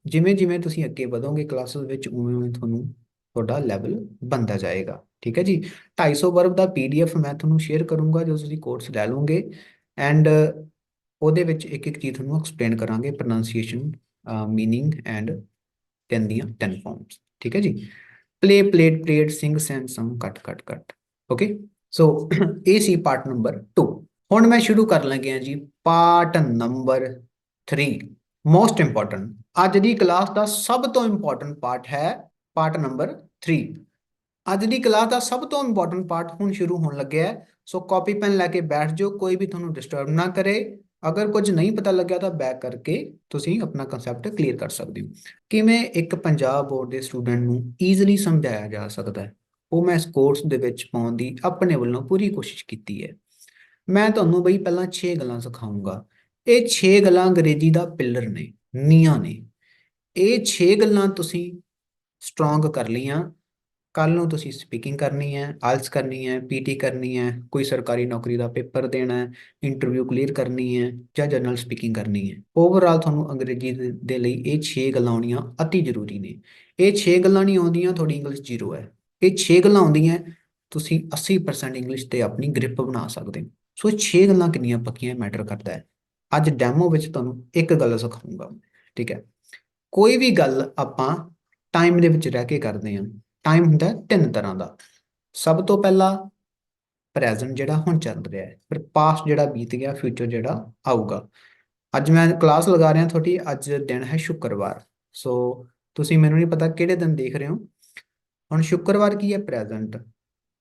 ਜਿਵੇਂ ਜਿਵੇਂ ਤੁਸੀਂ ਅੱਗੇ ਵਧੋਗੇ ਕਲਾਸਿਸ ਵਿੱਚ ਉਵੇਂ ਉਵੇਂ ਤੁਹਾਨੂੰ ਤੁਹਾਡਾ ਲੈਵਲ ਬੰਦਾ ਜਾਏਗਾ ਠੀਕ ਹੈ ਜੀ 250 ਵਰਬ ਦਾ ਪੀਡੀਐਫ ਮੈਂ ਤੁਹਾਨੂੰ ਸ਼ੇਅਰ ਕਰੂੰਗਾ ਜਦੋਂ ਤੁਸੀਂ ਕੋਰਸ ਲੈ ਲਓਗੇ ਐਂਡ ਉਹਦੇ ਵਿੱਚ ਇੱਕ ਇੱਕ ਚੀਜ਼ ਤੁਹਾਨੂੰ ਐਕਸਪਲੇਨ ਕਰਾਂਗੇ ਪ੍ਰੋਨਾਂਸੀਏਸ਼ਨ ਮੀਨਿੰਗ ਐਂਡ ਤਿੰਨ ਦੀਆਂ ਤਿੰਨ ਫਾਰਮਸ ਠੀਕ ਹੈ ਜੀ play played played sing sang sung cut cut cut okay so ਇਹ ਸੀ ਪਾਰਟ ਨੰਬਰ 2 ਹੁਣ ਮੈਂ ਸ਼ੁਰੂ ਕਰਨ ਲੱਗਿਆ ਜੀ ਪਾਰਟ ਨੰਬਰ 3 ਮੋਸਟ ਇੰਪੋਰਟੈਂਟ ਅੱਜ ਦੀ ਕਲਾਸ ਦਾ ਸਭ ਤੋਂ ਇੰਪੋਰਟੈਂਟ ਪਾਰਟ ਹੈ ਪਾਰਟ ਨੰਬਰ 3 ਅੱਜ ਦੀ ਕਲਾਸ ਦਾ ਸਭ ਤੋਂ ਇੰਪੋਰਟੈਂਟ ਪਾਰਟ ਹੁਣ ਸ਼ੁਰੂ ਹੋਣ ਲੱਗਿਆ ਹੈ। ਸੋ ਕਾਪੀ ਪੈਨ ਲੈ ਕੇ ਬੈਠ ਜਾਓ, ਕੋਈ ਵੀ ਤੁਹਾਨੂੰ ਡਿਸਟਰਬ ਨਾ ਕਰੇ। ਅਗਰ ਕੁਝ ਨਹੀਂ ਪਤਾ ਲੱਗਿਆ ਤਾਂ ਬੈਕ ਕਰਕੇ ਤੁਸੀਂ ਆਪਣਾ ਕਨਸੈਪਟ ਕਲੀਅਰ ਕਰ ਸਕਦੇ ਹੋ। ਕਿਵੇਂ ਇੱਕ ਪੰਜਾਬ ਬੋਰਡ ਦੇ ਸਟੂਡੈਂਟ ਨੂੰ ਈਜ਼ੀਲੀ ਸਮਝਾਇਆ ਜਾ ਸਕਦਾ ਹੈ, ਉਹ ਮੈਂ ਇਸ ਕੋਰਸ ਦੇ ਵਿੱਚ ਪਾਉਣ ਦੀ ਆਪਣੇ ਵੱਲੋਂ ਪੂਰੀ ਕੋਸ਼ਿਸ਼ ਕੀਤੀ ਹੈ। ਮੈਂ ਤੁਹਾਨੂੰ ਬਈ ਪਹਿਲਾਂ 6 ਗੱਲਾਂ ਸਿਖਾਉਂਗਾ ਇਹ 6 ਗੱਲਾਂ ਅੰਗਰੇਜ਼ੀ ਦਾ ਪਿਲਰ ਨੇ ਨੀਆਂ ਨੇ। ਇਹ 6 ਗੱਲਾਂ ਤੁਸੀਂ ਸਟਰੋਂਗ ਕਰ ਲਈਆਂ ਕੱਲ ਨੂੰ ਤੁਸੀਂ ਸਪੀਕਿੰਗ ਕਰਨੀ ਹੈ ਆਲਸ ਕਰਨੀ ਹੈ ਪੀਟੀ ਕਰਨੀ ਹੈ, ਕੋਈ ਸਰਕਾਰੀ ਨੌਕਰੀ ਦਾ ਪੇਪਰ ਦੇਣਾ ਹੈ ਇੰਟਰਵਿਊ ਕਲੀਅਰ ਕਰਨੀ ਹੈ ਜਾਂ ਜਨਰਲ ਸਪੀਕਿੰਗ ਕਰਨੀ ਹੈ। ਓਵਰਆਲ ਤੁਹਾਨੂੰ ਅੰਗਰੇਜ਼ੀ ਦੇ- ਦੇ ਲਈ ਇਹ 6 ਗੱਲਾਂ ਆਉਣੀਆਂ ਅਤੀ ਜ਼ਰੂਰੀ ਨੇ। ਇਹ 6 ਗੱਲਾਂ ਨਹੀਂ ਆਉਂਦੀਆਂ, ਤੁਹਾਡੀ ਇੰਗਲਿਸ਼ ਜ਼ੀਰੋ ਹੈ। ਇਹ 6 ਗੱਲਾਂ ਆਉਂਦੀਆਂ, ਤੁਸੀਂ 80% ਇੰਗਲਿਸ਼ ਤੇ ਆਪਣੀ ਗ੍ਰਿਪ ਬਣਾ ਸਕਦੇ ਹੋ। ਸੋ ਇਹ 6 ਗੱਲਾਂ ਕਿੰਨੀਆਂ ਪੱਕੀਆਂ ਮੈਟਰ ਕਰਦਾ ਹੈ। ਅੱਜ ਡੈਮੋ ਵਿੱਚ ਤੁਹਾਨੂੰ ਇੱਕ ਗੱਲ ਸਿਖਾਉਂਗਾ ਠੀਕ ਹੈ। ਕੋਈ ਵੀ ਗੱਲ ਆਪਾਂ ਟਾਈਮ ਦੇ ਵਿੱਚ ਰਹਿ ਕੇ ਕਰਦੇ ਹਾਂ। ਟਾਈਮ ਹੁੰਦਾ ਤਿੰਨ ਤਰ੍ਹਾਂ ਦਾ। ਸਭ ਤੋਂ ਪਹਿਲਾ ਪ੍ਰੈਜ਼ੈਂਟ ਜਿਹੜਾ ਹੁਣ ਚੱਲ ਰਿਹਾ ਹੈ, ਫਿਰ ਪਾਸਟ ਜਿਹੜਾ ਬੀਤ ਗਿਆ ਫਿਊਚਰ ਜਿਹੜਾ ਆਊਗਾ। ਅੱਜ ਮੈਂ ਕਲਾਸ ਲਗਾ ਰਿਹਾ ਤੁਹਾਡੀ, ਅੱਜ ਦਿਨ ਹੈ ਸ਼ੁੱਕਰਵਾਰ। ਸੋ ਤੁਸੀਂ ਮੈਨੂੰ ਨਹੀਂ ਪਤਾ ਕਿਹੜੇ ਦਿਨ ਦੇਖ ਰਹੇ ਹੋ। ਹੁਣ ਸ਼ੁੱਕਰਵਾਰ ਕੀ ਹੈ? ਪ੍ਰੈਜ਼ੈਂਟ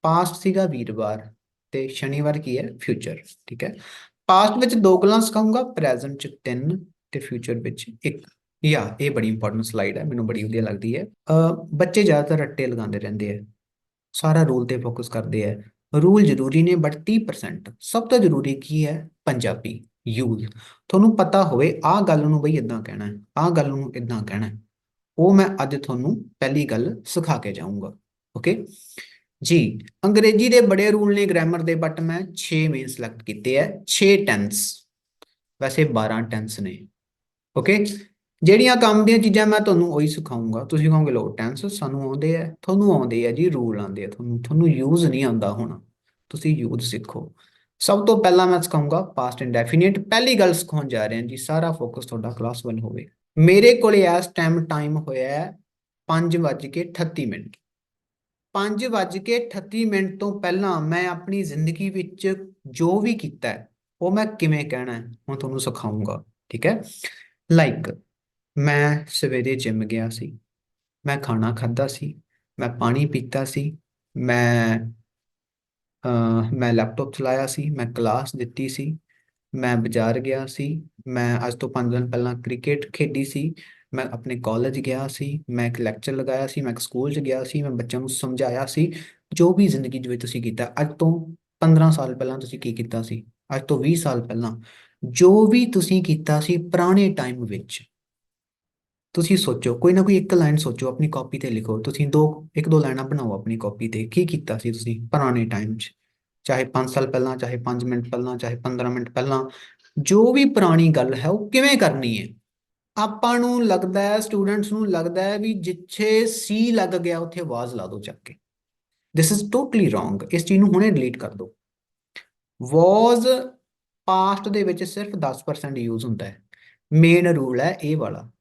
ਪਾਸਟ ਸੀਗਾ ਵੀਰਵਾਰ ਤੇ ਸ਼ਨੀਵਾਰ ਕੀ ਹੈ? ਫਿਊਚਰ ਠੀਕ ਹੈ। ਪਾਸਟ ਵਿੱਚ ਦੋ ਗੱਲਾਂ ਸਿਖਾਉਂਗਾ ਪ੍ਰੈਜ਼ੈਂਟ ਚ ਤਿੰਨ ਤੇ ਫਿਊਚਰ ਵਿੱਚ ਇੱਕ। ਯਾ ਇਹ ਬੜੀ ਇੰਪੋਰਟੈਂਟ ਸਲਾਈਡ ਹੈ, ਮੈਨੂੰ ਬੜੀ ਵਧੀਆ ਲੱਗਦੀ ਹੈ। ਬੱਚੇ ਜ਼ਿਆਦਾਤਰ ਰੱਟੇ ਲਗਾਉਂਦੇ ਰਹਿੰਦੇ ਆ। ਸਾਰਾ ਰੂਲ ਤੇ ਫੋਕਸ ਕਰਦੇ ਆ। ਰੂਲ ਜ਼ਰੂਰੀ ਨੇ ਬਟ 30% ਸਭ ਤੋਂ ਜ਼ਰੂਰੀ ਕੀ ਹੈ? ਪੰਜਾਬੀ ਯੂਜ਼ ਤੁਹਾਨੂੰ ਪਤਾ ਹੋਵੇ, ਆਹ ਗੱਲ ਨੂੰ ਬਈ ਇਦਾਂ ਕਹਿਣਾ ਹੈ, ਆਹ ਗੱਲ ਨੂੰ ਇਦਾਂ ਕਹਿਣਾ ਹੈ। ਉਹ ਮੈਂ ਅੱਜ ਤੁਹਾਨੂੰ ਪਹਿਲੀ ਗੱਲ ਸਿਖਾ ਕੇ ਜਾਊਂਗਾ ਓਕੇ ਜੀ, ਅੰਗਰੇਜ਼ੀ ਦੇ ਬੜੇ ਰੂਲ ਨੇ ਗ੍ਰਾਮਰ ਦੇ ਬਟ ਮੈਂ 6 ਮੇਨ ਸਿਲੈਕਟ ਕੀਤੇ ਐ 6 ਟੈਂਸ ਵੈਸੇ 12 ਟੈਂਸ ਨੇ ਓਕੇ ਜਿਹੜੀਆਂ ਕੰਮ ਦੀਆਂ ਚੀਜ਼ਾਂ ਮੈਂ ਤੁਹਾਨੂੰ ਉਹੀ ਸਿਖਾਉਂਗਾ ਤੁਸੀਂ ਕਹੋਗੇ ਲੋ ਟੈਂਸ ਸਾਨੂੰ ਆਉਂਦੇ ਆ, ਤੁਹਾਨੂੰ ਆਉਂਦੇ ਆ ਜੀ ਰੂਲ ਆਉਂਦੇ ਆ ਤੁਹਾਨੂੰ ਤੁਹਾਨੂੰ ਯੂਜ਼ ਨਹੀਂ ਆਉਂਦਾ ਹੁਣ। ਤੁਸੀਂ ਯੂਜ਼ ਸਿੱਖੋ। ਸਭ ਤੋਂ ਪਹਿਲਾਂ ਮੈਂ ਸਿਖਾਉਂਗਾ ਪਾਸਟ ਇੰਡੈਫੀਨਿਟ ਪਹਿਲੀ ਗੱਲ ਸਿਖਾਉਣ ਜਾ ਰਹੇ ਹਾਂ ਜੀ, ਸਾਰਾ ਫੋਕਸ ਤੁਹਾਡਾ ਕਲਾਸ 1 ਹੋਵੇ। ਮੇਰੇ ਕੋਲੇ ਇਸ ਟਾਈਮ ਟਾਈਮ ਹੋਇਆ ਹੈ 5:38 ਮਿੰਟ। 5:38 ਮਿੰਟ ਤੋਂ ਪਹਿਲਾਂ ਮੈਂ ਆਪਣੀ ਜ਼ਿੰਦਗੀ ਵਿੱਚ ਜੋ ਵੀ ਕੀਤਾ ਉਹ ਮੈਂ ਕਿਵੇਂ ਕਹਿਣਾ ਹੈ ਹੁਣ ਤੁਹਾਨੂੰ ਸਿਖਾਉਂਗਾ ਠੀਕ ਹੈ? ਲਾਈਕ ਮੈਂ ਸਵੇਰੇ ਜਿਮ ਗਿਆ ਸੀ। ਮੈਂ ਖਾਣਾ ਖਾਧਾ ਸੀ। ਮੈਂ ਪਾਣੀ ਪੀਤਾ ਸੀ। ਮੈਂ ਮੈਂ ਲੈਪਟਾਪ ਚਲਾਇਆ ਸੀ। ਮੈਂ ਕਲਾਸ ਦਿੱਤੀ ਸੀ। ਮੈਂ ਬਾਜ਼ਾਰ ਗਿਆ ਸੀ। ਮੈਂ ਅੱਜ ਤੋਂ 5 ਦਿਨ ਪਹਿਲਾਂ ਕ੍ਰਿਕਟ ਖੇਡੀ ਸੀ। ਮੈਂ ਆਪਣੇ ਕਾਲਜ ਗਿਆ ਸੀ। ਮੈਂ ਇੱਕ ਲੈਕਚਰ ਲਗਾਇਆ ਸੀ। ਮੈਂ ਇੱਕ ਸਕੂਲ 'ਚ ਗਿਆ ਸੀ। ਮੈਂ ਬੱਚਿਆਂ ਨੂੰ ਸਮਝਾਇਆ ਸੀ। ਜੋ ਵੀ ਜ਼ਿੰਦਗੀ ਦੇ ਵਿੱਚ ਤੁਸੀਂ ਕੀਤਾ, ਅੱਜ ਤੋਂ 15 ਸਾਲ ਪਹਿਲਾਂ ਤੁਸੀਂ ਕੀ ਕੀਤਾ ਸੀ? ਅੱਜ ਤੋਂ 20 ਸਾਲ ਪਹਿਲਾਂ। ਜੋ ਵੀ ਤੁਸੀਂ ਕੀਤਾ ਸੀ ਪੁਰਾਣੇ ਟਾਈਮ ਵਿੱਚ ਤੁਸੀਂ ਸੋਚੋ, ਕੋਈ ਨਾ ਕੋਈ ਇੱਕ ਲਾਈਨ ਸੋਚੋ ਆਪਣੀ ਕਾਪੀ ਤੇ ਲਿਖੋ। ਤੁਸੀਂ ਦੋ, ਇੱਕ ਦੋ ਲਾਈਨਾਂ ਬਣਾਓ ਆਪਣੀ ਕਾਪੀ ਤੇ। ਕੀ ਕੀਤਾ ਸੀ ਤੁਸੀਂ ਪੁਰਾਣੇ ਟਾਈਮ 'ਚ? ਚਾਹੇ 5 ਸਾਲ ਪਹਿਲਾਂ, ਚਾਹੇ 5 ਮਿੰਟ ਪਹਿਲਾਂ, ਚਾਹੇ 15 ਮਿੰਟ ਪਹਿਲਾਂ, ਜੋ ਵੀ ਪੁਰਾਣੀ ਗੱਲ ਹੈ ਉਹ ਕਿਵੇਂ ਕਰਨੀ ਹੈ? ਆਪਾਂ ਨੂੰ ਲੱਗਦਾ ਹੈ ਸਟੂਡੈਂਟਸ ਨੂੰ ਲੱਗਦਾ ਹੈ ਵੀ ਜਿੱਥੇ ਸੀ ਲੱਗ ਗਿਆ, ਉੱਥੇ ਆਵਾਜ਼ ਲਾ ਦਿਓ ਚੱਕ ਕੇ। ਦਿਸ ਇਜ਼ ਟੋਟਲੀ ਰੋਂਗ ਇਸ ਚੀਜ਼ ਨੂੰ ਹੁਣੇ ਡਿਲੀਟ ਕਰ ਦਿਓ। ਵਾਜ਼ ਪਾਸਟ ਦੇ ਵਿੱਚ ਸਿਰਫ 10% ਯੂਜ਼ ਹੁੰਦਾ ਹੈ। ਮੇਨ ਰੂਲ ਹੈ ਇਹ ਵਾਲਾ।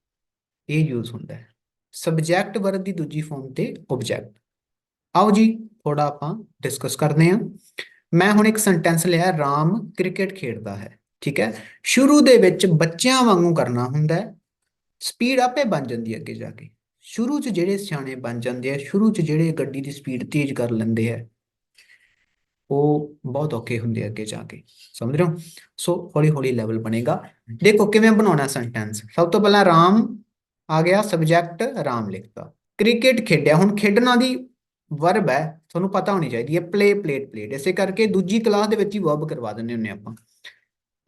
ਇਹ ਯੂਜ਼ ਹੁੰਦਾ ਹੈ। ਸਬਜੈਕਟ ਵਰਡ ਦੀ ਦੂਜੀ ਫਾਰਮ ਤੇ ਆਬਜੈਕਟ ਆਓ ਜੀ ਥੋੜਾ ਆਪਾਂ ਡਿਸਕਸ ਕਰਦੇ ਹਾਂ। ਮੈਂ ਹੁਣ ਇੱਕ ਸੈਂਟੈਂਸ ਲਿਆ, ਰਾਮ ਕ੍ਰਿਕਟ ਖੇਡਦਾ ਹੈ, ਠੀਕ ਹੈ? ਸ਼ੁਰੂ ਦੇ ਵਿੱਚ ਬੱਚਿਆਂ ਵਾਂਗੂ ਕਰਨਾ ਹੁੰਦਾ ਹੈ। ਸਪੀਡ ਆਪੇ ਬਣ ਜਾਂਦੀ ਹੈ ਅੱਗੇ ਜਾ ਕੇ। ਸ਼ੁਰੂ 'ਚ ਜਿਹੜੇ ਸਿਆਣੇ ਬਣ ਜਾਂਦੇ ਆ, ਸ਼ੁਰੂ 'ਚ ਜਿਹੜੇ ਗੱਡੀ ਦੀ ਸਪੀਡ ਤੇਜ਼ ਕਰ ਲੈਂਦੇ ਆ, ਉਹ ਬਹੁਤ ਔਖੇ ਹੁੰਦੇ ਅੱਗੇ ਜਾ ਕੇ। ਸਮਝ ਰਹੇ ਹੋ? ਸੋ ਹੌਲੀ ਹੌਲੀ ਲੈਵਲ ਬਣੇਗਾ। ਦੇਖੋ ਕਿਵੇਂ ਬਣਾਉਣਾ ਸੈਂਟੈਂਸ ਸਭ ਤੋਂ ਪਹਿਲਾਂ ਰਾਮ ਆ ਗਿਆ ਸਬਜੈਕਟ ਰਾਮ ਲਿਖਤਾ। ਕ੍ਰਿਕਟ ਖੇਡਿਆ। ਹੁਣ ਖੇਡਣਾ ਦੀ ਵਰਬ ਹੈ, ਤੁਹਾਨੂੰ ਪਤਾ ਹੋਣੀ ਚਾਹੀਦੀ ਹੈ ਪਲੇ ਪਲੇਟ ਪਲੇਟ ਇਸੇ ਕਰਕੇ ਦੂਜੀ ਕਲਾਸ ਦੇ ਵਿੱਚ ਹੀ ਵਰਬ ਕਰਵਾ ਦਿੰਦੇ ਹੁੰਨੇ ਆਪਾਂ।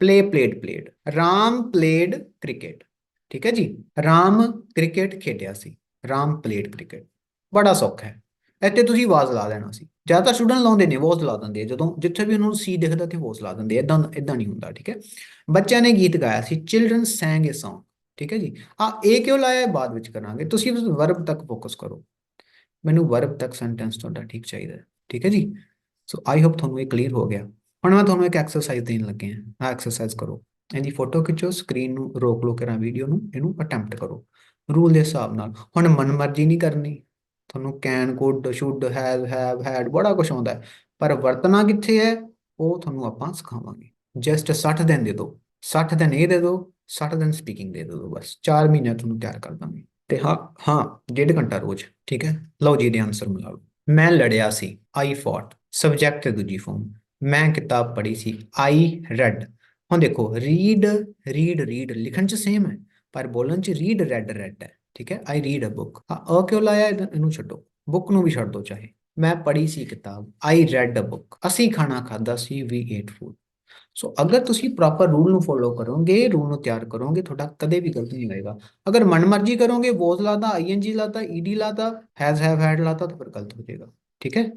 Play played played Ram played cricket ਠੀਕ ਹੈ ਜੀ? ਰਾਮ ਕ੍ਰਿਕਟ ਖੇਡਿਆ ਸੀ। ਰਾਮ ਪਲੇਟ ਕ੍ਰਿਕਟ ਬੜਾ ਸੌਖਾ ਹੈ। ਇੱਥੇ ਤੁਸੀਂ ਆਵਾਜ਼ ਲਾ ਦੇਣਾ ਸੀ। ਜ਼ਿਆਦਾਤਰ ਸਟੂਡੈਂਟ ਲਾਉਂਦੇ ਨੇ ਵੋਸ ਲਾ ਦਿੰਦੇ ਜਦੋਂ ਜਿੱਥੇ ਵੀ ਉਹਨਾਂ ਨੂੰ ਸੀ ਦਿਖਦਾ ਤੇ ਵੋਸ ਲਾ ਦਿੰਦੇ ਆ। ਇਦਾਂ ਇਦਾਂ ਨਹੀਂ ਹੁੰਦਾ, ਠੀਕ ਹੈ? ਬੱਚਿਆਂ ਨੇ ਗੀਤ ਗਾਇਆ ਸੀ। ਚਿਲड्रन ਸੈਂਗ ਅ ਸੌਂਗ ਠੀਕ ਹੈ ਜੀ? ਆ ਇਹ ਕਿਉਂ ਲਾਇਆ ਹੈ ਬਾਅਦ ਵਿੱਚ ਕਰਾਂਗੇ। ਤੁਸੀਂ ਉਸ ਵਰਬ ਤੱਕ ਫੋਕਸ ਕਰੋ। ਮੈਨੂੰ ਵਰਬ ਤੱਕ ਸੈਂਟੈਂਸ ਤੁਹਾਡਾ ਠੀਕ ਚਾਹੀਦਾ ਹੈ। ਠੀਕ ਹੈ ਜੀ? ਸੋ ਆਈ ਹੋਪ ਤੁਹਾਨੂੰ ਇਹ ਕਲੀਅਰ ਹੋ ਗਿਆ। ਹੁਣ ਮੈਂ ਤੁਹਾਨੂੰ ਇੱਕ ਐਕਸਰਸਾਈਜ਼ ਦੇਣ ਲੱਗੇ ਹਾਂ। ਆ ਐਕਸਰਸਾਈਜ਼ ਕਰੋ। ਇਹਦੀ ਫੋਟੋ ਖਿੱਚੋ ਸਕਰੀਨ ਨੂੰ ਰੋਕ ਲੋ ਕਰਾਂ ਵੀਡੀਓ ਨੂੰ, ਇਹਨੂੰ ਅਟੈਂਪਟ ਕਰੋ। ਰੂਲ ਦੇ ਹਿਸਾਬ ਨਾਲ। ਹੁਣ ਮਨਮਰਜ਼ੀ ਨਹੀਂ ਕਰਨੀ। ਤੁਹਾਨੂੰ can could should have have had ਬੜਾ ਕੁਝ ਆਉਂਦਾ ਹੈ। ਪਰ ਵਰਤਣਾ ਕਿੱਥੇ ਹੈ? ਉਹ ਤੁਹਾਨੂੰ ਆਪਾਂ ਸਿਖਾਵਾਂਗੇ। ਜਸਟ 60 ਦਿਨ ਦੇ ਦਿਓ। 60 ਦਿਨ ਇਹ ਦੇ ਦਿਓ 60 ਦਿਨ ਸਪੀਕਿੰਗ ਦੇ ਦਿਓ ਬਸ 4 ਮਹੀਨੇ ਤੁਹਾਨੂੰ ਤਿਆਰ ਕਰ ਦਾਂਗੇ। ਤੇ ਹਾਂ ਹਾਂ, ਡੇਢ ਘੰਟਾ ਰੋਜ਼, ਠੀਕ ਹੈ? ਲਓ ਜੀ, ਇਹਦੇ ਆਨਸਰ ਮਿਲਾ ਮੈਂ ਲੜਿਆ ਸੀ ਆਈ ਫੌਟ ਸਬਜੈਕਟ ਤੇ ਦੂਜੀ ਫਾਰਮ ਮੈਂ ਕਿਤਾਬ ਪੜ੍ਹੀ ਸੀ ਆਈ ਰੈਡ ਹੁਣ ਦੇਖੋ ਰੀਡ ਰੀਡ ਰੀਡ ਲਿਖਣ ਚ ਸੇਮ ਹੈ, ਪਰ ਬੋਲਣ ਚ ਰੀਡ ਰੈਡ ਰੈਡ ਹੈ, ਠੀਕ ਹੈ? ਆਈ ਰੀਡ ਅ ਬੁੱਕ ਆ ਕਿਉਂ ਲਾਇਆ ਇਹਨੂੰ ਛੱਡੋ। ਬੁੱਕ ਨੂੰ ਵੀ ਛੱਡ ਦਿਓ ਚਾਹੇ। ਮੈਂ ਪੜ੍ਹੀ ਸੀ ਕਿਤਾਬ ਆਈ ਰੈਡ ਅ ਬੁੱਕ ਅਸੀਂ ਖਾਣਾ ਖਾਦਾ ਸੀ ਵੀ ਏਟ ਫੂਡ ਸੋ ਅਗਰ ਤੁਸੀਂ ਪ੍ਰੋਪਰ ਰੂਲ ਨੂੰ ਫੋਲੋ ਕਰੋਗੇ ਰੂਲ ਨੂੰ ਤਿਆਰ ਕਰੋਗੇ, ਤੁਹਾਡਾ ਕਦੇ ਵੀ ਗਲਤ ਨਹੀਂ ਹੋਏਗਾ। ਅਗਰ ਮਨਮਰਜ਼ੀ ਕਰੋਗੇ ਵੋਜ਼ ਲਾਤਾ ਆਈਐਨਜੀ ਲਾਤਾ ਈਡੀ ਲਾਤਾ ਹੈਜ਼ ਹੈਵ ਹੈਡ ਲਾਤਾ, ਤਾਂ ਫਿਰ ਗਲਤ ਹੋ ਜਾਏਗਾ। ਠੀਕ ਹੈ?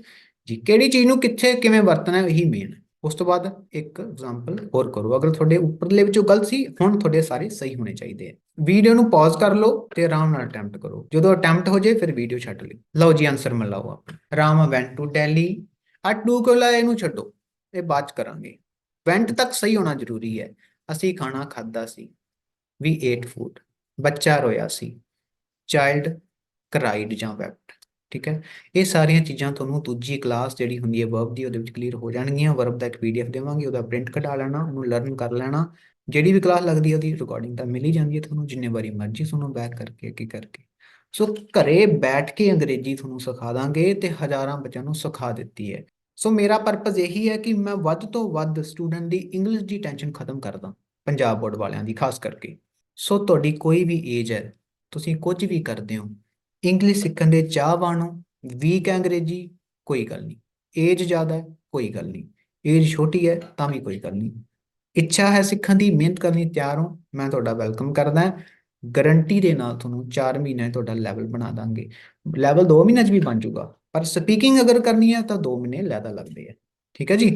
ਜੀ, ਕਿਹੜੀ ਚੀਜ਼ ਨੂੰ ਕਿੱਥੇ, ਕਿਵੇਂ ਵਰਤਣਾ ਹੈ ਇਹੀ ਮੇਨ ਉਸ ਤੋਂ ਬਾਅਦ ਇੱਕ ਐਗਜ਼ਾਮਪਲ ਹੋਰ ਕਰੋ। ਅਗਰ ਤੁਹਾਡੇ ਉੱਪਰਲੇ ਵਿੱਚੋਂ ਗਲਤ ਸੀ, ਹੁਣ ਤੁਹਾਡੇ ਸਾਰੇ ਸਹੀ ਹੋਣੇ ਚਾਹੀਦੇ ਆ ਵੀਡੀਓ ਨੂੰ ਪਾਜ਼ ਕਰ ਲਓ ਤੇ ਆਰਾਮ ਨਾਲ ਅਟੈਂਪਟ ਕਰੋ। ਜਦੋਂ ਅਟੈਂਪਟ ਹੋ ਜਾਏ, ਫਿਰ ਵੀਡੀਓ ਛੱਡ ਲਿਓ। ਲਓ ਜੀ ਆਨਸਰ ਮਿਲਾਓ ਆਪ ਰਾਮ ਵੈਂਟ ਟੂ ਦਿੱਲੀ ਆ ਟੂ ਕਿਉਂ ਇਹਨੂੰ ਛੱਡੋ। ਇਹ ਬਾਅਦ ਚ ਕਰਾਂਗੇ। ਵੈਂਟ ਤੱਕ ਸਹੀ ਹੋਣਾ ਜ਼ਰੂਰੀ ਹੈ। ਅਸੀਂ ਖਾਣਾ ਖਾਦਾ ਸੀ। ਵੀ ਏਟ ਫੂਡ ਬੱਚਾ ਰੋਇਆ ਸੀ। ਚਾਈਲਡ ਕਰਾਈਡ ਜਾਂ ਵੈਪਟ ਠੀਕ ਹੈ। ਇਹ ਸਾਰੀਆਂ ਚੀਜ਼ਾਂ ਤੁਹਾਨੂੰ ਦੂਜੀ ਕਲਾਸ ਜਿਹੜੀ ਹੁੰਦੀ ਹੈ ਵਰਬ ਦੀ, ਉਹਦੇ ਵਿੱਚ ਕਲੀਅਰ ਹੋ ਜਾਣਗੀਆਂ। ਵਰਬ ਦਾ ਇੱਕ ਪੀਡੀਐਫ ਦੇਵਾਂਗੇ, ਉਹਦਾ ਪ੍ਰਿੰਟ ਕਢਾ ਲੈਣਾ, ਉਹਨੂੰ ਲਰਨ ਕਰ ਲੈਣਾ। ਜਿਹੜੀ ਵੀ ਕਲਾਸ ਲੱਗਦੀ ਹੈ, ਉਹਦੀ ਰਿਕਾਰਡਿੰਗ ਤਾਂ ਮਿਲ ਹੀ ਜਾਂਦੀ ਹੈ ਤੁਹਾਨੂੰ। ਜਿੰਨੇ ਵਾਰੀ ਮਰਜ਼ੀ ਸੁਣੋ ਬੈਕ ਕਰਕੇ ਕੀ ਕਰਕੇ। ਸੋ ਘਰੇ ਬੈਠ ਕੇ ਅੰਗਰੇਜ਼ੀ ਤੁਹਾਨੂੰ ਸਿਖਾ ਦਾਂਗੇ ਤੇ ਹਜ਼ਾਰਾਂ ਬੱਚਿਆਂ ਨੂੰ ਸਿਖਾ ਦਿੱਤੀ ਹੈ। ਸੋ ਮੇਰਾ ਪਰਪਸ ਇਹੀ ਹੈ ਕਿ ਮੈਂ ਵੱਧ ਤੋਂ ਵੱਧ ਸਟੂਡੈਂਟ ਦੀ ਇੰਗਲਿਸ਼ ਦੀ ਟੈਨਸ਼ਨ ਖਤਮ ਕਰਦਾ ਪੰਜਾਬ ਬੋਰਡ ਵਾਲਿਆਂ ਦੀ, ਖਾਸ ਕਰਕੇ। ਸੋ ਤੁਹਾਡੀ ਕੋਈ ਵੀ ਏਜ ਹੈ, ਤੁਸੀਂ ਕੁਝ ਵੀ ਕਰਦੇ ਹੋ ਇੰਗਲਿਸ਼ ਸਿੱਖਣ ਦੇ ਚਾਹਵਾਨ ਹੋ ਵੀਕ ਹੈ ਅੰਗਰੇਜ਼ੀ, ਕੋਈ ਗੱਲ ਨਹੀਂ। ਏਜ ਜ਼ਿਆਦਾ ਹੈ, ਕੋਈ ਗੱਲ ਨਹੀਂ। ਏਜ ਛੋਟੀ ਹੈ, ਤਾਂ ਵੀ ਕੋਈ ਗੱਲ ਨਹੀਂ। ਇੱਛਾ ਹੈ ਸਿੱਖਣ ਦੀ, ਮਿਹਨਤ ਕਰਨ ਲਈ ਤਿਆਰ ਹੋ, ਮੈਂ ਤੁਹਾਡਾ ਵੈਲਕਮ ਕਰਦਾ ਗਰੰਟੀ ਦੇ ਨਾਲ ਤੁਹਾਨੂੰ 4 ਮਹੀਨੇ ਤੁਹਾਡਾ ਲੈਵਲ ਬਣਾ ਦਾਂਗੇ। ਲੈਵਲ 2 ਮਹੀਨਿਆਂ 'ਚ ਵੀ ਬਣ ਜਾਊਗਾ। ਪਰ ਸਪੀਕਿੰਗ ਅਗਰ ਕਰਨੀ ਹੈ ਤਾਂ 2 ਮਹੀਨੇ ਲੈਦਾ ਲੱਗਦੇ ਆ। ਠੀਕ ਹੈ ਜੀ?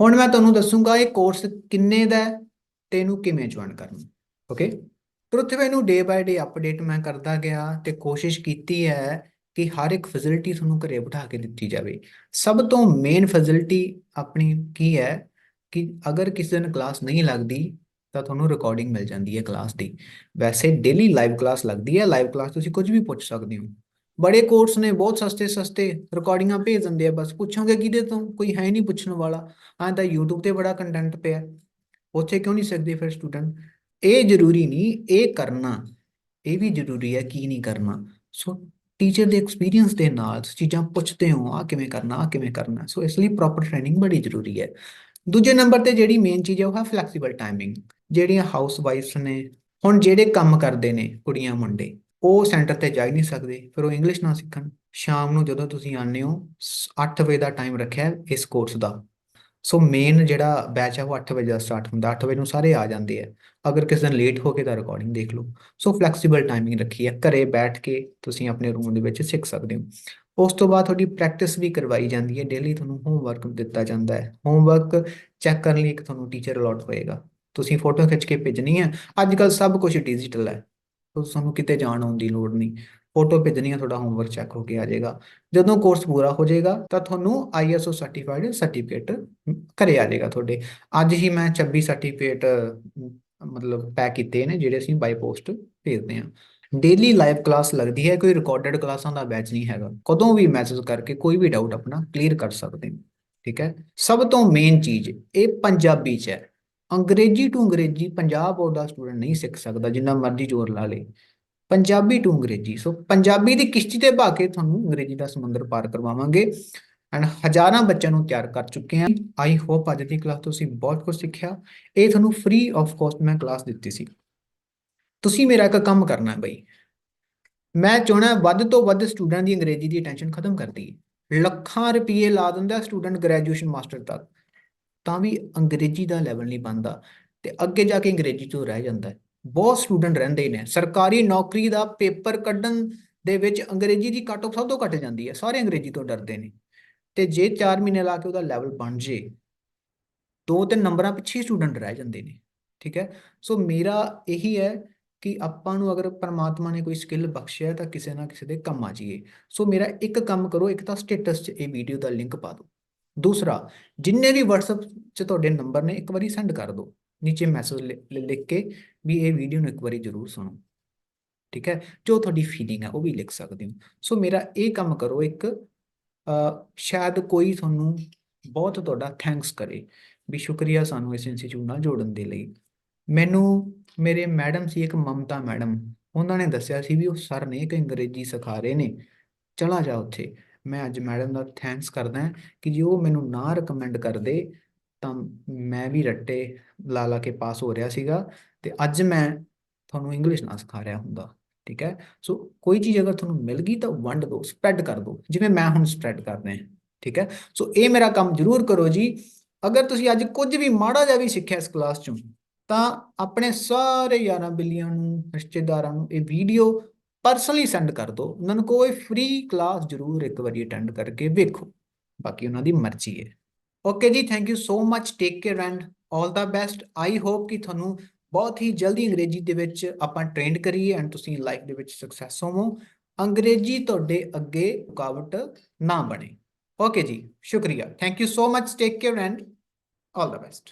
ਹੁਣ ਮੈਂ ਤੁਹਾਨੂੰ ਦੱਸੂਗਾ ਇਹ ਕੋਰਸ ਕਿੰਨੇ ਦਾ ਹੈ ਤੇ ਇਹਨੂੰ ਕਿਵੇਂ ਜੁਆਇਨ ਕਰਨਾ। ਓਕੇ ਪ੍ਰਿਥਵੀ ਨੂੰ ਡੇ ਬਾਏ ਡੇ ਅਪਡੇਟ ਮੈਂ ਕਰਦਾ ਗਿਆ ਤੇ ਕੋਸ਼ਿਸ਼ ਕੀਤੀ ਹੈ ਕਿ ਹਰ ਇੱਕ ਫੈਸਿਲਿਟੀ ਤੁਹਾਨੂੰ ਘਰੇ ਬਿਠਾ ਕੇ ਦਿੱਤੀ ਜਾਵੇ। ਸਭ ਤੋਂ ਮੇਨ ਫੈਸਿਲਿਟੀ ਆਪਣੀ ਕੀ ਹੈ ਕਿ ਅਗਰ ਕਿਸੇ ਦਿਨ ਕਲਾਸ ਨਹੀਂ ਲੱਗਦੀ ਤਾਂ ਤੁਹਾਨੂੰ ਰਿਕਾਰਡਿੰਗ ਮਿਲ ਜਾਂਦੀ ਹੈ ਕਲਾਸ ਦੀ। ਵੈਸੇ ਡੇਲੀ ਲਾਈਵ ਕਲਾਸ ਲੱਗਦੀ ਹੈ ਲਾਈਵ ਕਲਾਸ ਤੁਸੀਂ ਕੁਝ ਵੀ ਪੁੱਛ ਸਕਦੇ ਹੋ। ਬੜੇ ਕੋਰਸ ਨੇ, ਬਹੁਤ ਸਸਤੇ ਸਸਤੇ ਰਿਕਾਰਡਿੰਗਾਂ ਭੇਜ ਦਿੰਦੇ ਆ, ਬਸ ਪੁੱਛੋਗੇ ਕਿਹਦੇ ਤੋਂ? ਕੋਈ ਹੈ ਨਹੀਂ ਪੁੱਛਣ ਵਾਲਾ। ਹਾਂ, ਤਾਂ YouTube ਤੇ ਬੜਾ ਕੰਟੈਂਟ ਪਿਆ। ਉੱਥੇ ਕਿਉਂ ਨਹੀਂ ਸਕਦੇ ਫਿਰ ਸਟੂਡੈਂਟ ਇਹ ਜ਼ਰੂਰੀ ਨਹੀਂ, ਇਹ ਕਰਨਾ, ਇਹ ਵੀ ਜ਼ਰੂਰੀ ਹੈ ਕੀ ਨਹੀਂ ਕਰਨਾ। ਸੋ ਟੀਚਰ ਦੇ ਐਕਸਪੀਰੀਅੰਸ ਦੇ ਨਾਲ ਚੀਜ਼ਾਂ ਪੁੱਛਦੇ ਹੋ ਆ ਕਿਵੇਂ ਕਰਨਾ ਆ ਕਿਵੇਂ ਕਰਨਾ। ਸੋ ਇਸ ਲਈ ਪ੍ਰੋਪਰ ਟ੍ਰੇਨਿੰਗ ਬੜੀ ਜ਼ਰੂਰੀ ਹੈ। ਦੂਜੇ ਨੰਬਰ ਤੇ ਜਿਹੜੀ ਮੇਨ ਚੀਜ਼ ਹੈ, ਉਹ ਹੈ ਫਲੈਕਸੀਬਲ ਟਾਈਮਿੰਗ ਜਿਹੜੀਆਂ ਹਾਊਸ ਵਾਈਫਸ ਨੇ, ਹੁਣ ਜਿਹੜੇ ਕੰਮ ਕਰਦੇ ਨੇ ਕੁੜੀਆਂ, ਮੁੰਡੇ ਉਹ ਸੈਂਟਰ ਤੇ ਜਾ ਹੀ ਨਹੀਂ ਸਕਦੇ। ਫਿਰ ਉਹ ਇੰਗਲਿਸ਼ ਨਾ ਸਿੱਖਣ। ਸ਼ਾਮ ਨੂੰ ਜਦੋਂ ਤੁਸੀਂ ਆਉਂਦੇ ਹੋ 8 ਵਜੇ ਦਾ ਟਾਈਮ ਰੱਖਿਆ ਹੈ ਇਸ ਕੋਰਸ ਦਾ। ਸੋ ਮੇਨ ਜਿਹੜਾ ਬੈਚ ਹੈ ਉਹ 8 ਵਜੇ ਦਾ ਸਟਾਰਟ ਹੁੰਦਾ। 8 ਵਜੇ ਨੂੰ ਸਾਰੇ ਆ ਜਾਂਦੇ ਆ। ਅਗਰ ਕਿਸੇ ਦਿਨ ਲੇਟ ਹੋ ਕੇ ਤਾਂ ਰਿਕਾਰਡਿੰਗ ਦੇਖ ਲਓ। ਸੋ ਫਲੈਕਸੀਬਲ ਟਾਈਮਿੰਗ ਰੱਖੀ ਹੈ ਘਰੇ ਬੈਠ ਕੇ ਤੁਸੀਂ ਆਪਣੇ ਰੂਮ ਦੇ ਵਿੱਚ ਸਿੱਖ ਸਕਦੇ ਹੋ। ਉਸ ਤੋਂ ਬਾਅਦ ਤੁਹਾਡੀ ਪ੍ਰੈਕਟਿਸ ਵੀ ਕਰਵਾਈ ਜਾਂਦੀ ਹੈ। ਡੇਲੀ ਤੁਹਾਨੂੰ ਹੋਮਵਰਕ ਦਿੱਤਾ ਜਾਂਦਾ ਹੈ। ਹੋਮਵਰਕ ਚੈੱਕ ਕਰਨ ਲਈ ਇੱਕ ਤੁਹਾਨੂੰ ਟੀਚਰ ਅਲਾਟ ਹੋਏਗਾ। ਤੁਸੀਂ ਫੋਟੋ ਖਿੱਚ ਕੇ ਭੇਜਣੀ ਹੈ। ਅੱਜ ਕੱਲ ਸਭ ਕੁਝ ਡਿਜੀਟਲ ਹੈ। ਸੋ ਤੁਹਾਨੂੰ ਕਿਤੇ ਜਾਣ ਆਉਣ ਦੀ ਲੋੜ ਨਹੀਂ। ਫੋਟੋ ਭੇਜਣੀ ਹੈ ਤੁਹਾਡਾ ਹੋਮਵਰਕ ਚੈੱਕ ਹੋ ਕੇ ਆ ਜਾਏਗਾ। ਜਦੋਂ ਕੋਰਸ ਪੂਰਾ ਹੋ ਜਾਏਗਾ, ਤਾਂ ਤੁਹਾਨੂੰ ਆਈਐਸਓ ਸਰਟੀਫਾਈਡ ਸਰਟੀਫਿਕੇਟ ਘਰੇ ਆ ਜਾਏਗਾ ਤੁਹਾਡੇ। ਅੱਜ ਹੀ ਮੈਂ 26 ਸਰਟੀਫਿਕੇਟ ਮਤਲਬ ਪੈਕ ਕੀਤੇ ਨੇ, ਜਿਹੜੇ ਅਸੀਂ ਬਾਈ ਪੋਸਟ ਭੇਜਦੇ ਹਾਂ। ਡੇਲੀ ਲਾਈਵ ਕਲਾਸ ਲੱਗਦੀ ਹੈ, ਕੋਈ ਰਿਕਾਰਡਡ ਕਲਾਸਾਂ ਦਾ ਬੈਚ ਨਹੀਂ ਹੈਗਾ। ਕਦੋਂ ਵੀ ਮੈਸੇਜ ਕਰਕੇ ਕੋਈ ਵੀ ਡਾਊਟ ਆਪਣਾ ਕਲੀਅਰ ਕਰ ਸਕਦੇ ਹੋ ਠੀਕ ਹੈ? ਸਭ ਤੋਂ ਮੇਨ ਚੀਜ਼, ਇਹ ਪੰਜਾਬੀ ਚ ਹੈ। ਅੰਗਰੇਜ਼ੀ to Angrezi Punjab board the student ਨਹੀਂ ਸਿੱਖ ਸਕਦਾ, ਜਿੰਨਾ ਮਰਜ਼ੀ ਜ਼ੋਰ ਲਾ ਲੇ। ਪੰਜਾਬੀ ਟੂ ਅੰਗਰੇਜ਼ੀ। ਸੋ ਪੰਜਾਬੀ ਦੀ ਕਿਸ਼ਤੀ ਤੇ ਭਾ ਕੇ ਤੁਹਾਨੂੰ ਅੰਗਰੇਜ਼ੀ ਦਾ ਸਮੁੰਦਰ ਪਾਰ ਕਰਵਾਵਾਂਗੇ। ਐਂਡ ਹਜ਼ਾਰਾਂ ਬੱਚਿਆਂ ਨੂੰ ਤਿਆਰ ਕਰ ਚੁੱਕੇ ਹਾਂ। ਆਈ ਹੋਪ ਅੱਜ ਦੀ ਕਲਾਸ ਤੁਸੀਂ ਬਹੁਤ ਕੁਝ ਸਿੱਖਿਆ। ਇਹ ਤੁਹਾਨੂੰ ਫ੍ਰੀ ਆਫ ਕਾਸਟ ਮੈਂ ਕਲਾਸ ਦਿੱਤੀ ਸੀ। ਤੁਸੀਂ ਮੇਰਾ ਇੱਕ ਕੰਮ ਕਰਨਾ ਹੈ ਬਈ। ਮੈਂ ਚਾਹਣਾ ਵੱਧ ਤੋਂ ਵੱਧ ਸਟੂਡੈਂਟ ਦੀ ਅੰਗਰੇਜ਼ੀ ਦੀ ਅਟੈਂਸ਼ਨ ਖਤਮ ਕਰਦੀ ਲੱਖਾਂ ਰੁਪਏ ਲਾ ਦਿੰਦਾ ਸਟੂਡੈਂਟ ਗ੍ਰੈਜੂਏਸ਼ਨ ਮਾਸਟਰ ਤੱਕ। ਤਾਂ ਵੀ ਅੰਗਰੇਜ਼ੀ ਦਾ ਲੈਵਲ ਨਹੀਂ ਬਣਦਾ ਤੇ ਅੱਗੇ ਜਾ ਕੇ ਅੰਗਰੇਜ਼ੀ ਤੋਂ ਰਹਿ ਜਾਂਦਾ ਬਹੁਤ ਸਟੂਡੈਂਟ ਰਹਿੰਦੇ ਨੇ। ਸਰਕਾਰੀ ਨੌਕਰੀ ਦਾ ਪੇਪਰ ਕੱਢਣ ਦੇ ਵਿੱਚ ਅੰਗਰੇਜ਼ੀ ਦੀ ਕੱਟ ਆਫ ਸਭ ਤੋਂ ਘੱਟ ਜਾਂਦੀ ਹੈ। ਸਾਰੇ ਅੰਗਰੇਜ਼ੀ ਤੋਂ ਡਰਦੇ ਨੇ। ਤੇ ਜੇ 4 ਮਹੀਨੇ ਲਾ ਕੇ ਉਹਦਾ ਲੈਵਲ ਬਣ ਜੇ, ਦੋ ਤਿੰਨ ਨੰਬਰਾਂ ਪਿੱਛੇ ਸਟੂਡੈਂਟ ਰਹਿ ਜਾਂਦੇ ਨੇ। ਠੀਕ ਹੈ? ਸੋ ਮੇਰਾ ਇਹੀ ਹੈ ਕਿ ਆਪਾਂ ਨੂੰ ਅਗਰ ਪਰਮਾਤਮਾ ਨੇ ਕੋਈ ਸਕਿੱਲ ਬਖਸ਼ਿਆ ਤਾਂ ਕਿਸੇ ਨਾ ਕਿਸੇ ਦੇ ਕੰਮ ਆ ਜਾਈਏ। ਸੋ ਮੇਰਾ ਇੱਕ ਕੰਮ ਕਰੋ, ਇੱਕ ਤਾਂ ਸਟੇਟਸ 'ਚ ਇਹ ਵੀਡੀਓ ਦਾ ਲਿੰਕ ਪਾ ਦਿਓ। ਦੂਸਰਾ, ਜਿੰਨੇ ਵੀ WhatsApp 'ਚ ਤੁਹਾਡੇ ਨੰਬਰ ਨੇ, ਇੱਕ ਵਾਰੀ ਸੈਂਡ ਕਰ ਦਿਓ। ਨੀਚੇ ਮੈਸੇਜ ਲਿਖ ਕੇ ਵੀ ਇਹ ਵੀਡੀਓ ਨੂੰ ਇੱਕ ਵਾਰੀ ਜ਼ਰੂਰ ਸੁਣੋ। ਠੀਕ ਹੈ? ਜੋ ਤੁਹਾਡੀ ਫੀਲਿੰਗ ਹੈ, ਉਹ ਵੀ ਲਿਖ ਸਕਦੇ ਹੋ। ਸੋ ਮੇਰਾ ਇਹ ਕੰਮ ਕਰੋ ਇੱਕ ਸ਼ਾਇਦ ਕੋਈ ਤੁਹਾਨੂੰ ਬਹੁਤ ਤੁਹਾਡਾ ਥੈਂਕਸ ਕਰੇ ਵੀ ਸ਼ੁਕਰੀਆ ਸਾਨੂੰ ਇਸ ਇੰਸਟੀਚਿਊਟ ਨਾਲ ਜੋੜਨ ਦੇ ਲਈ। ਮੈਨੂੰ ਮੇਰੇ ਮੈਡਮ ਸੀ, ਇੱਕ ਮਮਤਾ ਮੈਡਮ ਉਹਨਾਂ ਨੇ ਦੱਸਿਆ ਸੀ ਵੀ ਉਹ ਸਰ ਨੇ ਇੱਕ ਅੰਗਰੇਜ਼ੀ ਸਿਖਾ ਰਹੇ ਨੇ। ਚਲਾ ਜਾ ਉੱਥੇ। ਮੈਂ ਅੱਜ ਮੈਡਮ ਦਾ ਥੈਂਕਸ ਕਰਦਾ ਕਿ ਜੇ ਉਹ ਮੈਨੂੰ ਨਾ ਰეკਮੈਂਡ ਕਰਦੇ, ਤਾਂ ਮੈਂ ਵੀ ਰੱਟੇ ਲਾ ਲਾ ਕੇ ਪਾਸ ਹੋ ਰਿਹਾ ਸੀਗਾ ਤੇ ਅੱਜ ਮੈਂ ਤੁਹਾਨੂੰ ਇੰਗਲਿਸ਼ ਨਾ ਸਿਖਾ ਰਿਹਾ ਹੁੰਦਾ, ਠੀਕ ਹੈ? ਸੋ ਕੋਈ ਚੀਜ਼ ਅਗਰ ਤੁਹਾਨੂੰ ਮਿਲ ਗਈ ਤਾਂ ਵੰਡ ਦਿਓ ਸਪਰੈਡ ਕਰ ਦਿਓ, ਜਿਵੇਂ ਮੈਂ ਹੁਣ ਸਪਰੈਡ ਕਰਦਾ ਹਾਂ ਠੀਕ ਹੈ? ਸੋ ਇਹ ਮੇਰਾ ਕੰਮ ਜ਼ਰੂਰ ਕਰੋ ਜੀ। ਅਗਰ ਤੁਸੀਂ ਅੱਜ ਕੁਝ ਵੀ ਮਾੜਾ ਜਿਹਾ ਵੀ ਸਿੱਖਿਆ ਇਸ ਕਲਾਸ ਚੋਂ, ਤਾਂ ਆਪਣੇ ਸਾਰੇ ਯਾਰਾਂ ਬਿੱਲੀਆਂ ਨੂੰ, ਰਿਸ਼ਤੇਦਾਰਾਂ ਨੂੰ ਇਹ ਵੀਡੀਓ ਪਰਸਨਲੀ ਸੈਂਡ ਕਰ ਦਿਓ ਉਹਨਾਂ ਨੂੰ ਕੋਈ ਫ੍ਰੀ ਕਲਾਸ ਜ਼ਰੂਰ ਇੱਕ ਵਾਰੀ ਅਟੈਂਡ ਕਰਕੇ ਵੇਖੋ। ਬਾਕੀ ਉਹਨਾਂ ਦੀ ਮਰਜ਼ੀ ਹੈ। ਓਕੇ ਜੀ thank you so much take care and 올 the best I hope ਕਿ ਤੁਹਾਨੂੰ ਬਹੁਤ ਹੀ ਜਲਦੀ ਅੰਗਰੇਜ਼ੀ ਦੇ ਵਿੱਚ ਆਪਾਂ ਟ੍ਰੇਨਡ ਕਰੀਏ ਐਂਡ ਤੁਸੀਂ ਲਾਈਫ ਦੇ ਵਿੱਚ ਸਕਸੈਸ ਹੋਵੋ। ਅੰਗਰੇਜ਼ੀ ਤੁਹਾਡੇ ਅੱਗੇ ਰੁਕਾਵਟ ਨਾ ਬਣੇ। ਓਕੇ ਜੀ, ਸ਼ੁਕਰੀਆ। Thank you so much take care and 올 the best